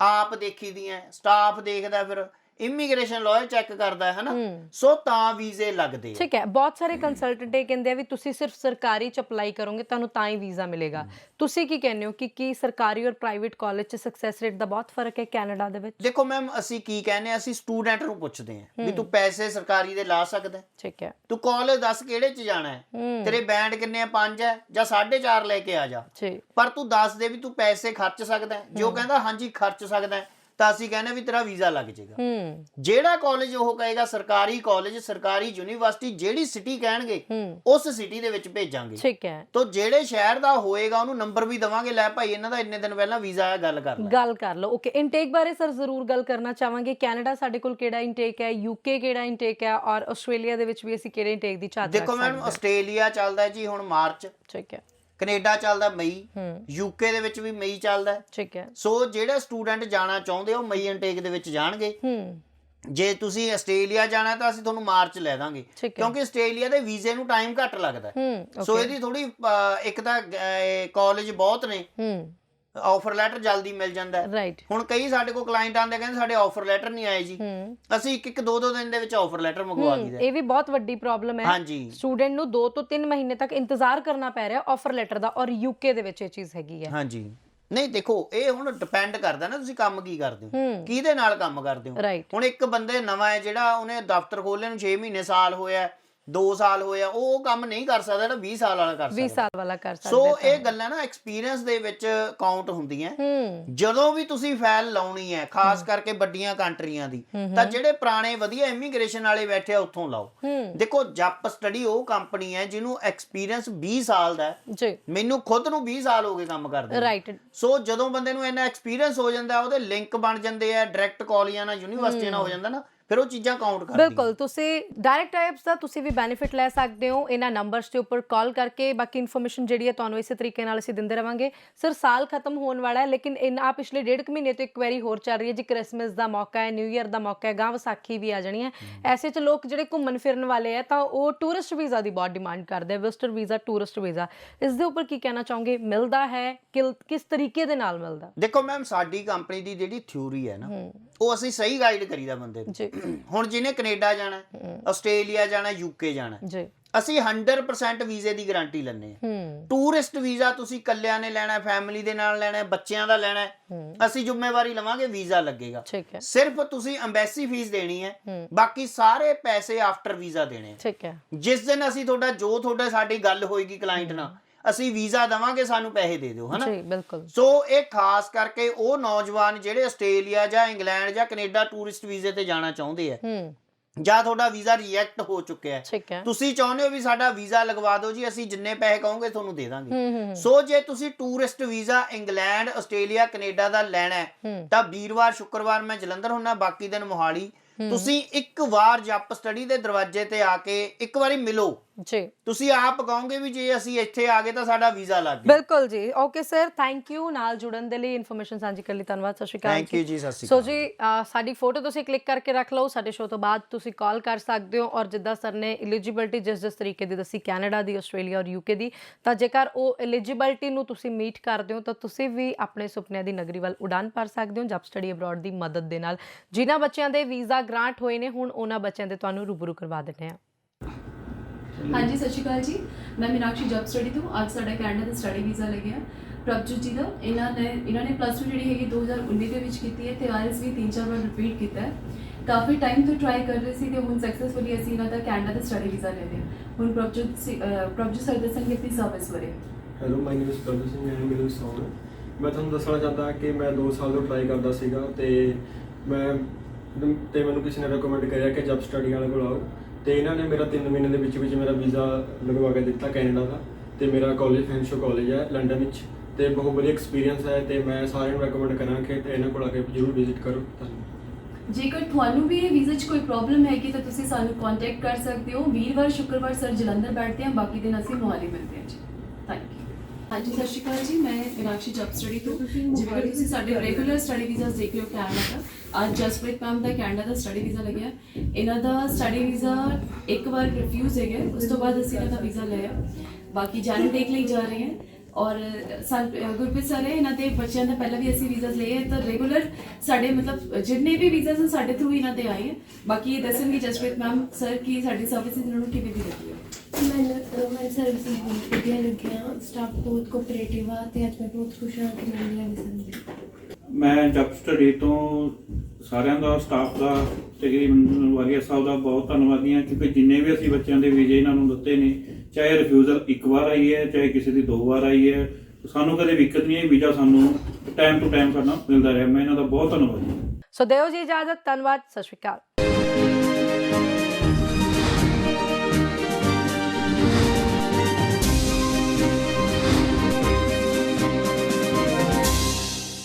[SPEAKER 2] ਆਪ ਦੇਖੀ ਦੀਆਂ ਸਟਾਫ ਦੇਖਦਾ ਫਿਰ ਇਮੀਗ੍ਰੇਸ਼ਨ ਲਾਇਰ ਚੈੱਕ ਕਰਦਾ ਹੈ
[SPEAKER 1] ਹੂੰ।
[SPEAKER 2] ਸੋ ਤਾਂ ਵੀਜ਼ੇ ਲੱਗਦੇ
[SPEAKER 1] ਠੀਕ ਹੈ ਬਹੁਤ ਸਾਰੇ ਕੰਸਲਟੈਂਟ ਇਹ ਕਹਿੰਦੇ ਆ ਵੀ ਤੁਸੀਂ ਸਿਰਫ ਸਰਕਾਰੀ ਚ ਅਪਲਾਈ ਕਰੋਗੇ ਤੁਹਾਨੂੰ ਤਾਂ ਹੀ ਵੀਜ਼ਾ ਮਿਲੇਗਾ। ਤੁਸੀਂ ਕੀ ਕਹਿੰਦੇ ਹੋ ਕਿ ਕੀ ਸਰਕਾਰੀ ਔਰ ਪ੍ਰਾਈਵੇਟ ਕਾਲਜ ਚ ਸਕਸੈਸ ਰੇਟ ਦਾ ਬਹੁਤ ਫ਼ਰਕ ਹੈ ਕੈਨੇਡਾ ਦੇ ਵਿੱਚ?
[SPEAKER 2] ਦੇਖੋ ਮੈਮ ਅਸੀਂ ਕੀ ਕਹਿੰਦੇ ਆ ਅਸੀਂ ਸਟੂਡੈਂਟ ਨੂੰ ਪੁੱਛਦੇ ਆ ਵੀ ਤੂੰ ਪੈਸੇ ਸਰਕਾਰੀ ਦੇ ਲਾ ਸਕਦਾ?
[SPEAKER 1] ਠੀਕ ਹੈ।
[SPEAKER 2] ਤੂੰ ਕਾਲਜ ਦੱਸ ਕਿਹੜੇ ਚ ਜਾਣਾ ਹੈ? ਤੇਰੇ ਬੈਂਡ ਕਿੰਨੇ ਆ? 5 ਹੈ ਜਾਂ 4.5 ਲੈ ਕੇ ਆ ਜਾ। ਪਰ ਤੂੰ ਦੱਸ ਦੇ ਵੀ ਤੂੰ ਪੈਸੇ ਖਰਚ ਸਕਦਾ ਹੈ। ਜੇ ਕਹਿੰਦਾ ਹਾਂਜੀ ਖਰਚ ਸਕਦਾ ਹੈ, ਤਾਂ ਅਸੀਂ ਕਹਿੰਦੇ ਵੀ ਤੇਰਾ ਵੀਜ਼ਾ ਲੱਗ ਜਾਏਗਾ।
[SPEAKER 1] ਹੂੰ।
[SPEAKER 2] ਜਿਹੜਾ ਕਾਲਜ ਉਹ ਕਹੇਗਾ ਸਰਕਾਰੀ ਕਾਲਜ ਸਰਕਾਰੀ ਯੂਨੀਵਰਸਿਟੀ ਜਿਹੜੀ ਸਿਟੀ ਕਹਿਣਗੇ ਉਸ ਸਿਟੀ ਦੇ ਵਿੱਚ ਭੇਜਾਂਗੇ।
[SPEAKER 1] ਠੀਕ ਹੈ।
[SPEAKER 2] ਤੋ ਜਿਹੜੇ ਸ਼ਹਿਰ ਦਾ ਹੋਏਗਾ ਉਹਨੂੰ ਨੰਬਰ ਵੀ ਦਵਾਂਗੇ ਲੈ ਭਾਈ ਇਹਨਾਂ ਦਾ ਇੰਨੇ ਦਿਨ ਪਹਿਲਾਂ ਵੀਜ਼ਾ ਆਇਆ ਗੱਲ ਕਰ ਲੈ।
[SPEAKER 1] ਗੱਲ ਕਰ ਲਓ। ਓਕੇ ਇਨਟੇਕ ਬਾਰੇ ਸਰ ਜ਼ਰੂਰ ਗੱਲ ਕਰਨਾ ਚਾਹਾਂਗੇ। ਕੈਨੇਡਾ ਸਾਡੇ ਕੋਲ ਕਿਹੜਾ ਇਨਟੇਕ ਹੈ? ਯੂਕੇ ਕਿਹੜਾ ਇਨਟੇਕ ਹੈ? ਔਰ ਆਸਟ੍ਰੇਲੀਆ ਦੇ ਵਿੱਚ ਵੀ ਅਸੀਂ ਕਿਹੜੇ ਇਨਟੇਕ ਦੀ ਝਾਤ
[SPEAKER 2] ਦੇਖੋ ਮੈਡਮ ਆਸਟ੍ਰੇਲੀਆ ਚੱਲਦਾ ਜੀ ਹੁਣ ਮਾਰਚ।
[SPEAKER 1] ਠੀਕ ਹੈ।
[SPEAKER 2] ਕੈਨੇਡਾ ਚੱਲਦਾ ਮਈ
[SPEAKER 1] ਹੂੰ।
[SPEAKER 2] ਯੂਕੇ ਦੇ ਵਿੱਚ ਵੀ ਮਈ ਚੱਲਦਾ। ਹੈ।
[SPEAKER 1] ਠੀਕ ਹੈ।
[SPEAKER 2] ਸੋ ਜਿਹੜੇ ਸਟੂਡੈਂਟ ਜਾਣਾ ਚਾਹੁੰਦੇ ਉਹ ਮਈ ਇਨਟੇਕ ਦੇ ਵਿੱਚ ਜਾਣਗੇ।
[SPEAKER 1] ਹੂੰ।
[SPEAKER 2] ਜੇ ਤੁਸੀਂ ਆਸਟ੍ਰੇਲੀਆ ਜਾਣਾ ਤਾਂ ਅਸੀਂ ਤੁਹਾਨੂੰ ਮਾਰਚ ਲੈ ਦਾਂਗੇ।
[SPEAKER 1] ਹੈ।
[SPEAKER 2] ਕਿਉਂਕਿ ਆਸਟ੍ਰੇਲੀਆ ਦੇ ਵੀਜ਼ੇ ਨੂੰ ਟਾਈਮ ਘੱਟ ਲੱਗਦਾ। ਹੈ।
[SPEAKER 1] ਹੂੰ
[SPEAKER 2] ਸੋ ਇਹਦੀ ਥੋੜੀ ਇੱਕ ਤਾਂ ਕਾਲਜ ਬਹੁਤ ਨੇ।
[SPEAKER 1] ਹੂੰ।
[SPEAKER 2] ਆਫਰ ਲੈਟਰ ਜਲਦੀ ਮਿਲ ਜਾਂਦਾ ਹੈ।
[SPEAKER 1] ਰਾਈਟ
[SPEAKER 2] ਹੁਣ ਕਈ ਸਾਡੇ ਕੋਲ ਕਲਾਇੰਟ ਆਉਂਦੇ ਕਹਿੰਦੇ ਸਾਡੇ ਆਫਰ ਲੈਟਰ ਨਹੀਂ ਆਏ ਜੀ।
[SPEAKER 1] ਹੂੰ।
[SPEAKER 2] ਅਸੀਂ ਇੱਕ ਇੱਕ ਦੋ ਦੋ ਦਿਨ ਦੇ ਵਿੱਚ ਆਫਰ ਲੈਟਰ ਮੰਗਵਾ
[SPEAKER 1] ਹੂੰ,
[SPEAKER 2] ਦਈਦਾ
[SPEAKER 1] ਇਹ ਵੀ ਬਹੁਤ ਵੱਡੀ ਪ੍ਰੋਬਲਮ ਹੈ।
[SPEAKER 2] ਹਾਂਜੀ।
[SPEAKER 1] ਸਟੂਡੈਂਟ ਨੂੰ 2 ਤੋਂ 3 ਮਹੀਨੇ ਤੱਕ ਇੰਤਜ਼ਾਰ ਕਰਨਾ ਪੈ ਰਿਹਾ ਆਫਰ ਲੈਟਰ ਦਾ ਔਰ ਯੂਕੇ ਦੇ ਵਿੱਚ ਇਹ ਚੀਜ਼ ਹੈਗੀ ਹੈ।
[SPEAKER 2] ਹਾਂਜੀ। ਨਹੀਂ ਦੇਖੋ ਇਹ ਹੁਣ ਡਿਪੈਂਡ ਕਰਦਾ ਨਾ ਤੁਸੀਂ ਕੰਮ ਕੀ ਕਰਦੇ ਹੋ।
[SPEAKER 1] ਹੂੰ।
[SPEAKER 2] ਕਿਹਦੇ ਨਾਲ ਕੰਮ ਕਰਦੇ ਹੋ?
[SPEAKER 1] ਰਾਈਟ
[SPEAKER 2] ਹੁਣ ਇੱਕ ਬੰਦੇ ਨਵਾਂ ਹੈ ਜਿਹੜਾ ਉਹਨੇ ਦਫ਼ਤਰ ਖੋਲ੍ਹੇ ਨੂੰ 6 ਮਹੀਨੇ ਸਾਲ ਹੋਇਆ 2 ਸਾਲ ਹੋਇਆ ਉਹ ਉਹ ਕੰਮ ਨਹੀਂ ਕਰ ਸਕਦਾ ਜਿਹੜਾ 20 ਸਾਲ ਵਾਲਾ ਕਰ
[SPEAKER 1] 20
[SPEAKER 2] ਸਕਦਾ।
[SPEAKER 1] ਸਾਲ ਵਾਲਾ ਕਰ ਸਕਦੇ
[SPEAKER 2] ਸੋ। ਇਹ ਗੱਲਾਂ ਨਾ ਐਕਸਪੀਰੀਅੰਸ ਦੇ ਵਿੱਚ ਕਾਊਂਟ ਹੁੰਦੀਆਂ। ਜਦੋਂ ਵੀ ਤੁਸੀਂ ਫਾਈਲ ਲਾਉਣੀ ਹੈ ਖਾਸ ਕਰਕੇ ਵੱਡੀਆਂ ਕੰਟਰੀਆਂ ਦੀ ਤਾਂ ਜਿਹੜੇ ਪੁਰਾਣੇ ਵਧੀਆ ਇਮੀਗ੍ਰੇਸ਼ਨ ਵਾਲੇ ਬੈਠੇ ਆ ਉੱਥੋਂ ਲਾਓ। ਦੇਖੋ ਜੱਪ ਸਟੱਡੀ ਉਹ ਕੰਪਨੀ ਹੈ ਜਿਹਨੂੰ ਐਕਸਪੀਰੀਅੰਸ 20 ਸਾਲ ਦਾ ਹੈ।
[SPEAKER 1] ਜੀ।
[SPEAKER 2] ਮੈਨੂੰ ਖੁਦ ਨੂੰ 20 ਸਾਲ ਹੋ ਗਏ ਕੰਮ ਕਰਦੇ।
[SPEAKER 1] ਰਾਈਟ
[SPEAKER 2] ਸੋ ਜਦੋਂ ਬੰਦੇ ਨੂੰ ਇੰਨਾ ਐਕਸਪੀਰੀਅੰਸ ਹੋ ਜਾਂਦਾ ਉਹਦੇ ਲਿੰਕ ਬਣ ਜਾਂਦੇ ਆ ਡਾਇਰੈਕਟ ਕਾਲੀਆਂ ਨਾਲ ਯੂਨੀਵਰਸਿਟੀ ਨਾਲ ਹੋ। ਜਾਂਦਾ ਨਾ ਫਿਰ ਉਹ ਚੀਜ਼ਾਂ ਕਾਊਂਟ ਕਰਦੀਆਂ।
[SPEAKER 1] ਬਿਲਕੁਲ ਤੁਸੀਂ ਡਾਇਰੈਕਟ ਟਾਈਪਸ ਦਾ ਤੁਸੀਂ ਵੀ ਬੈਨੀਫਿਟ ਲੈ ਸਕਦੇ ਹੋ ਇਹਨਾਂ ਨੰਬਰਸ ਦੇ ਉੱਪਰ ਕਾਲ ਕਰਕੇ। ਬਾਕੀ ਇਨਫੋਰਮੇਸ਼ਨ ਜਿਹੜੀ ਹੈ ਤੁਹਾਨੂੰ ਇਸੇ ਤਰੀਕੇ ਨਾਲ ਅਸੀਂ ਦਿੰਦੇ ਰਵਾਂਗੇ। ਸਰ ਸਾਲ ਖਤਮ ਹੋਣ ਵਾਲਾ ਹੈ ਲੇਕਿਨ ਇਨ ਆ ਪਿਛਲੇ ਡੇਢ ਕੁ ਮਹੀਨੇ ਤੋਂ ਇੱਕ ਵਾਰੀ ਹੋਰ ਚੱਲ ਰਹੀ ਹੈ ਜੀ। ਕ੍ਰਿਸਮਸ ਦਾ ਮੌਕਾ ਹੈ ਨਿਊ ਇਅਰ ਦਾ ਮੌਕਾ ਹੈ ਗਾਂ ਵਿਸਾਖੀ ਵੀ ਆ ਜਾਣੀ ਹੈ। ਐਸੇ ਚ ਲੋਕ ਜਿਹੜੇ ਘੁੰਮਣ ਫਿਰਨ ਵਾਲੇ ਆ ਤਾਂ ਉਹ ਟੂਰਿਸਟ ਵੀਜ਼ਾ ਦੀ ਬਹੁਤ ਡਿਮਾਂਡ ਕਰਦੇ ਆ। ਵਿਜ਼ਟਰ ਵੀਜ਼ਾ ਟੂਰਿਸਟ ਵੀਜ਼ਾ ਇਸ ਦੇ ਉੱਪਰ ਕੀ ਕਹਿਣਾ ਚਾਹੋਗੇ? ਮਿਲਦਾ ਹੈ? ਕਿਸ ਤਰੀਕੇ ਦੇ ਨਾਲ ਮਿਲਦਾ?
[SPEAKER 2] ਦੇਖੋ ਮੈਮ ਸਾਡੀ ਕੰਪਨੀ ਦੀ ਜਿਹੜੀ ਥਿਊਰੀ ਹੈ ਨਾ ਉਹ ਅਸੀਂ ਸਹੀ ਗਾਈਡ ਕਰੀਦਾ ਬੰਦੇ ਨੂੰ। ਹੁਣ ਜਿਹਨੇ ਕੈਨੇਡਾ ਜਾਣਾ ਆਸਟ੍ਰੇਲੀਆ ਜਾਣਾ ਯੂਕੇ ਜਾਣਾ।
[SPEAKER 1] ਜੀ।
[SPEAKER 2] ਅਸੀਂ 100% ਵੀਜ਼ੇ ਦੀ ਗਾਰੰਟੀ ਲੈਂਦੇ ਹਾਂ। ਟੂਰਿਸਟ ਵੀਜ਼ਾ ਤੁਸੀਂ ਇਕੱਲਿਆਂ ਨੇ ਲੈਣਾ ਹੈ ਫੈਮਿਲੀ ਦੇ ਨਾਲ ਲੈਣਾ ਹੈ ਬੱਚਿਆਂ ਦਾ ਲੈਣਾ ਅਸੀਂ ਜ਼ਿੰਮੇਵਾਰੀ ਲਵਾਂਗੇ ਵੀਜ਼ਾ ਲੱਗੇਗਾ। ਸਿਰਫ ਤੁਸੀਂ ਐਮਬੈਸੀ ਫੀਸ ਦੇਣੀ ਹੈ ਬਾਕੀ ਸਾਰੇ ਪੈਸੇ ਆਫਟਰ ਵੀਜ਼ਾ ਦੇਣੇ
[SPEAKER 1] ਠੀਕ ਹੈ।
[SPEAKER 2] ਜਿਸ ਦਿਨ ਅਸੀਂ ਤੁਹਾਡਾ ਜੋ ਤੁਹਾਡਾ ਸਾਡੀ ਗੱਲ ਹੋਏਗੀ ਕਲਾਇੰਟ ਨਾਲ ਅਸੀਂ ਵੀਜ਼ਾ ਦਵਾਂਗੇ ਸਾਨੂੰ ਪੈਸੇ ਦੇ ਦਿਓ ਹਨਾ?
[SPEAKER 1] ਜੀ ਬਿਲਕੁਲ।
[SPEAKER 2] ਸੋ ਇਹ ਖਾਸ ਕਰਕੇ ਉਹ ਨੌਜਵਾਨ ਜਿਹੜੇ ਆਸਟ੍ਰੇਲੀਆ ਜਾਂ ਇੰਗਲੈਂਡ ਜਾਂ ਕੈਨੇਡਾ ਟੂਰਿਸਟ ਵੀਜ਼ੇ ਤੇ ਜਾਣਾ ਚਾਹੁੰਦੇ ਆ
[SPEAKER 1] ਹੂੰ।
[SPEAKER 2] ਜਾਂ ਤੁਹਾਡਾ ਵੀਜ਼ਾ ਰਿਜੈਕਟ ਹੋ ਚੁੱਕਿਆ ਹੈ। ਤੁਸੀਂ ਚਾਹੁੰਦੇ ਹੋ ਵੀ ਸਾਡਾ ਵੀਜ਼ਾ ਲਗਵਾ ਦਿਓ ਜੀ ਅਸੀਂ ਜਿੰਨੇ ਪੈਸੇ ਕਹੋਗੇ ਤੁਹਾਨੂੰ ਦੇ ਦਾਂਗੇ। ਸੋ ਜੇ ਤੁਸੀਂ tourist visa England Australia Canada ਦਾ ਲੈਣਾ ਹੂੰ। ਤਾਂ ਵੀਰਵਾਰ ਸ਼ੁੱਕਰਵਾਰ ਮੈਂ ਜਲੰਧਰ ਹੁੰਨਾ ਬਾਕੀ ਦਿਨ ਮੋਹਾਲੀ ਤੁਸੀਂ ਇੱਕ ਵਾਰ ਜੱਪ ਸਟੱਡੀ ਦੇ ਦਰਵਾਜ਼ੇ ਤੇ ਆ ਕੇ ਇੱਕ ਵਾਰੀ ਮਿਲੋ।
[SPEAKER 1] ਜੀ।
[SPEAKER 2] ਤੁਸੀਂ ਆਪ ਕਹੋਗੇ ਵੀ ਜੇ ਅਸੀਂ ਇੱਥੇ ਆ ਗਏ ਤਾਂ ਸਾਡਾ ਵੀਜ਼ਾ ਲੱਗ ਗਿਆ।
[SPEAKER 1] ਬਿਲਕੁਲ ਜੀ। ਓਕੇ ਸਰ ਥੈਂਕ ਯੂ ਨਾਲ ਜੁੜਨ ਦੇ ਲਈ ਇਨਫੋਰਮੇਸ਼ਨ ਸਾਂਝੀ ਕਰਨ ਲਈ ਧੰਨਵਾਦ ਸਤਿ ਸ਼੍ਰੀ ਅਕਾਲ
[SPEAKER 2] ਥੈਂਕ ਯੂ ਜੀ ਸਤਿ ਸ਼੍ਰੀ
[SPEAKER 1] ਸੋ
[SPEAKER 2] ਅਕਾਲ।
[SPEAKER 1] ਜੀ ਅਹ ਸਾਡੀ ਫੋਟੋ ਤੁਸੀਂ ਕਲਿੱਕ ਕਰਕੇ ਰੱਖ ਲਓ ਸਾਡੇ ਸ਼ੋਅ ਤੋਂ ਬਾਅਦ ਤੁਸੀਂ ਕਾਲ ਕਰ ਸਕਦੇ ਹੋ ਔਰ ਜਿੱਦਾਂ ਸਰ ਨੇ ਐਲੀਜੀਬਿਲਟੀ ਜਿਸ ਜਿਸ ਤਰੀਕੇ ਦੀ ਦੱਸੀ ਕੈਨੇਡਾ ਦੀ ਆਸਟ੍ਰੇਲੀਆ ਔਰ ਯੂਕੇ ਦੀ ਤਾਂ ਜੇਕਰ ਉਹ ਐਲੀਜੀਬਿਲਟੀ ਨੂੰ ਤੁਸੀਂ ਮੀਟ ਕਰਦੇ ਹੋ ਤਾਂ ਤੁਸੀਂ ਵੀ ਆਪਣੇ ਸੁਪਨਿਆਂ ਦੀ ਨਗਰੀ ਵੱਲ ਉਡਾਨ ਭਰ ਸਕਦੇ ਹੋ ਜਬ ਸਟੱਡੀ ਅਬਰੋਡ ਦੀ ਮਦਦ ਦੇ ਨਾਲ। ਜਿਨ੍ਹਾਂ ਬੱਚਿਆਂ ਦੇ ਵੀਜ਼ਾ ਗ੍ਰਾਂਟ ਹੋਏ ਨੇ ਹੁਣ ਉਹਨਾਂ ਬੱਚਿਆਂ ਦੇ ਤੁਹਾਨੂੰ ਰੂਬਰੂ ਕਰਵਾ ਦਿੰਦੇ ਹਾਂ।
[SPEAKER 3] ਹਾਂਜੀ ਸਤਿ ਸ਼੍ਰੀ ਅਕਾਲ ਜੀ। ਮੈਂ ਮੀਨਾਕਸ਼ੀ ਜੌਬ ਸਟੱਡੀ ਤੋਂ ਅੱਜ ਸਾਡਾ ਕੈਨੇਡਾ ਦਾ ਸਟੱਡੀ ਵੀਜ਼ਾ ਲੱਗਿਆ। ਪ੍ਰਭਜੋਤ ਜੀ ਦਾ ਇਹਨਾਂ ਨੇ ਇਹਨਾਂ ਨੇ ਪਲੱਸ 2 ਜਿਹੜੀ ਹੈਗੀ 2019 ਦੇ ਵਿੱਚ ਕੀਤੀ ਹੈ ਤੇ ਆਇਲਸ ਵੀ ਤਿੰਨ ਚਾਰ ਵਾਰ ਰਿਪੀਟ ਕੀਤਾ ਹੈ। ਕਾਫੀ ਟਾਈਮ ਤੋਂ ਟਰਾਈ ਕਰ ਰਹੇ ਸੀ ਤੇ ਹੁਣ ਸਕਸੈਸਫੁਲੀ ਅਸੀਂ ਇਹਨਾਂ ਦਾ ਕੈਨੇਡਾ ਦਾ ਸਟੱਡੀ ਵੀਜ਼ਾ ਲੈ ਲਿਆ। ਹੁਣ ਪ੍ਰਭਜੋਤ ਪ੍ਰਭਜੋਤ ਸਰ ਦੱਸਣਗੇ ਆਪਣੀ ਸਰਵਿਸ ਬਾਰੇ।
[SPEAKER 4] ਹੈਲੋ ਮਾਈ ਨੇਮ ਇਜ਼ ਪ੍ਰਭੂ ਸਿੰਘ ਐਂਡ ਮਿਡਲ ਸੌਨ ਮੈਂ ਤੁਹਾਨੂੰ ਦੱਸਣਾ ਚਾਹੁੰਦਾ ਕਿ ਮੈਂ 2 ਸਾਲ ਤੋਂ ਟਰਾਈ ਕਰਦਾ ਸੀਗਾ ਤੇ ਮੈਂ ਤੇ ਮੈਨੂੰ ਕਿਸੇ ਨੇ ਰეკਮੈਂਡ ਕਰਿਆ ਕਿ ਜਬ ਸਟੱਡੀ ਵਾਲੇ ਕੋਲ ਆਓ। ਤੇ ਇਹਨਾਂ ਨੇ ਮੇਰਾ 3 ਮਹੀਨੇ ਦੇ ਵਿੱਚ ਵਿੱਚ ਮੇਰਾ ਵੀਜ਼ਾ ਲਗਵਾ ਕੇ ਦਿੱਤਾ ਕੈਨੇਡਾ ਦਾ। ਤੇ ਮੇਰਾ ਕਾਲਜ ਫੈਂਸ਼ੋ ਕਾਲਜ ਹੈ ਲੰਡਨ ਵਿੱਚ। ਤੇ ਬਹੁਤ ਵਧੀਆ ਐਕਸਪੀਰੀਅੰਸ ਹੈ ਤੇ ਮੈਂ ਸਾਰਿਆਂ ਨੂੰ ਰეკਮੈਂਡ ਕਰਾਂ ਕਿ ਇਹਨਾਂ ਕੋਲ ਆ ਕੇ ਜ਼ਰੂਰ ਵਿਜ਼ਿਟ ਕਰੋ।
[SPEAKER 3] ਜੇਕਰ ਤੁਹਾਨੂੰ ਵੀ ਵੀਜ਼ੇ 'ਚ ਕੋਈ ਪ੍ਰੋਬਲਮ ਹੈਗੀ ਤਾਂ ਤੁਸੀਂ ਸਾਨੂੰ ਕੰਟੈਕਟ ਕਰ ਸਕਦੇ ਹੋ। ਵੀਰਵਾਰ ਸ਼ੁੱਕਰਵਾਰ ਸਰ ਜਲੰਧਰ ਬੈਠਦੇ ਹਾਂ। ਬਾਕੀ ਦਿਨ ਅਸੀਂ ਮੋਹਾਲੀ ਮਿਲਦੇ ਹਾਂ ਜੀ। ਥੈਂਕ ਯੂ ਹਾਂਜੀ ਸਤਿ ਸ਼੍ਰੀ ਅਕਾਲ ਜੀ। ਮੈਂ ਇਨਾਕਸ਼ੀ ਜਬ ਸਟੱਡੀ ਤੋਂ। ਜਿਵੇਂ ਤੁਸੀਂ ਸਾਡੇ ਰੈਗੂਲਰ ਸਟੱਡੀ ਵੀਜ਼ਾ ਦੇਖ ਲਿਓ ਕੈਨੇਡਾ ਦਾ ਅੱਜ ਜਸਪ੍ਰੀਤ ਮੈਮ ਦਾ ਕੈਨੇਡਾ ਦਾ ਸਟੱਡੀ ਵੀਜ਼ਾ ਲੱਗਿਆ ਇਹਨਾਂ ਦਾ ਸਟੱਡੀ ਵੀਜ਼ਾ ਇੱਕ ਵਾਰ ਰਿਫਿਊਜ਼ ਹੋ। ਗਿਆ ਉਸ ਤੋਂ ਬਾਅਦ ਅਸੀਂ ਇਹਨਾਂ ਦਾ ਵੀਜ਼ਾ ਲਿਆ ਬਾਕੀ ਜਾਨ ਟੇਕ ਲਈ ਜਾ ਰਹੇ ਹਾਂ। ਔਰ ਗੁਰਪ੍ਰੀਤ ਸਰ ਹੈ, ਇਹਨਾਂ ਦੇ ਬੱਚਿਆਂ ਦਾ ਪਹਿਲਾਂ ਵੀ ਅਸੀਂ ਵੀਜ਼ਾਸ ਲਏ ਹੈ। ਤਾਂ ਰੈਗੂਲਰ ਸਾਡੇ ਮਤਲਬ ਜਿੰਨੇ ਵੀ ਵੀਜ਼ਾਸ ਹਨ, ਸਾਡੇ ਥਰੂ ਇਹਨਾਂ ਦੇ ਆਏ ਹੈ। ਬਾਕੀ ਇਹ ਦੱਸਣਗੇ ਜਸਪ੍ਰੀਤ ਮੈਮ ਸਰ ਕੀ ਸਾਡੀ ਸਰਵਿਸਿਜ਼ ਇਹਨਾਂ ਨੂੰ ਕਿਵੇਂ ਦੀ ਲੱਗੀ ਹੈ?
[SPEAKER 5] ਮੈਨੂੰ ਅਹ ਮੇਰੀ ਸਰਵਿਸ ਬਹੁਤ ਵਧੀਆ ਲੱਗੀਆਂ। ਸਟਾਫ ਬਹੁਤ ਕੋਆਪਰੇਟਿਵ ਆ ਤੇ ਅੱਜ ਮੈਂ ਬਹੁਤ ਖੁਸ਼ ਹਾਂ ਕਿ ਮੈਨੂੰ ਇਹ ਸਮਝੇ
[SPEAKER 6] ਮੈਂ ਜਬ ਸਟੱਡੀ ਤੋਂ ਸਾਰਿਆਂ ਦਾ ਸਟਾਫ ਦਾ ਤਕਰੀਬਨ ਵਾਰੀਆ ਸਾਹਿਬ ਦਾ ਬਹੁਤ ਧੰਨਵਾਦੀ ਹਾਂ ਕਿਉਂਕਿ ਜਿੰਨੇ ਵੀ ਅਸੀਂ ਬੱਚਿਆਂ ਦੇ ਵੀਜ਼ੇ ਇਹਨਾਂ ਨੂੰ ਦਿੱਤੇ ਨੇ, ਚਾਹੇ ਰਿਫਿਊਜ਼ਲ ਇੱਕ ਵਾਰ ਆਈ ਹੈ, ਚਾਹੇ ਕਿਸੇ ਦੀ ਦੋ ਵਾਰ ਆਈ ਹੈ, ਸਾਨੂੰ ਕਦੇ ਦਿੱਕਤ ਨਹੀਂ ਹੈ ਵੀਜ਼ਾ ਸਾਨੂੰ ਟਾਈਮ ਟੂ ਟਾਈਮ ਸਾਡਾ ਮਿਲਦਾ ਰਿਹਾ। ਮੈਂ ਇਹਨਾਂ ਦਾ ਬਹੁਤ ਧੰਨਵਾਦੀ ਹਾਂ।
[SPEAKER 1] ਸੋ ਦਿਓ ਜੀ ਇਜਾਜ਼ਤ, ਧੰਨਵਾਦ, ਸਤਿ ਸ਼੍ਰੀ ਅਕਾਲ।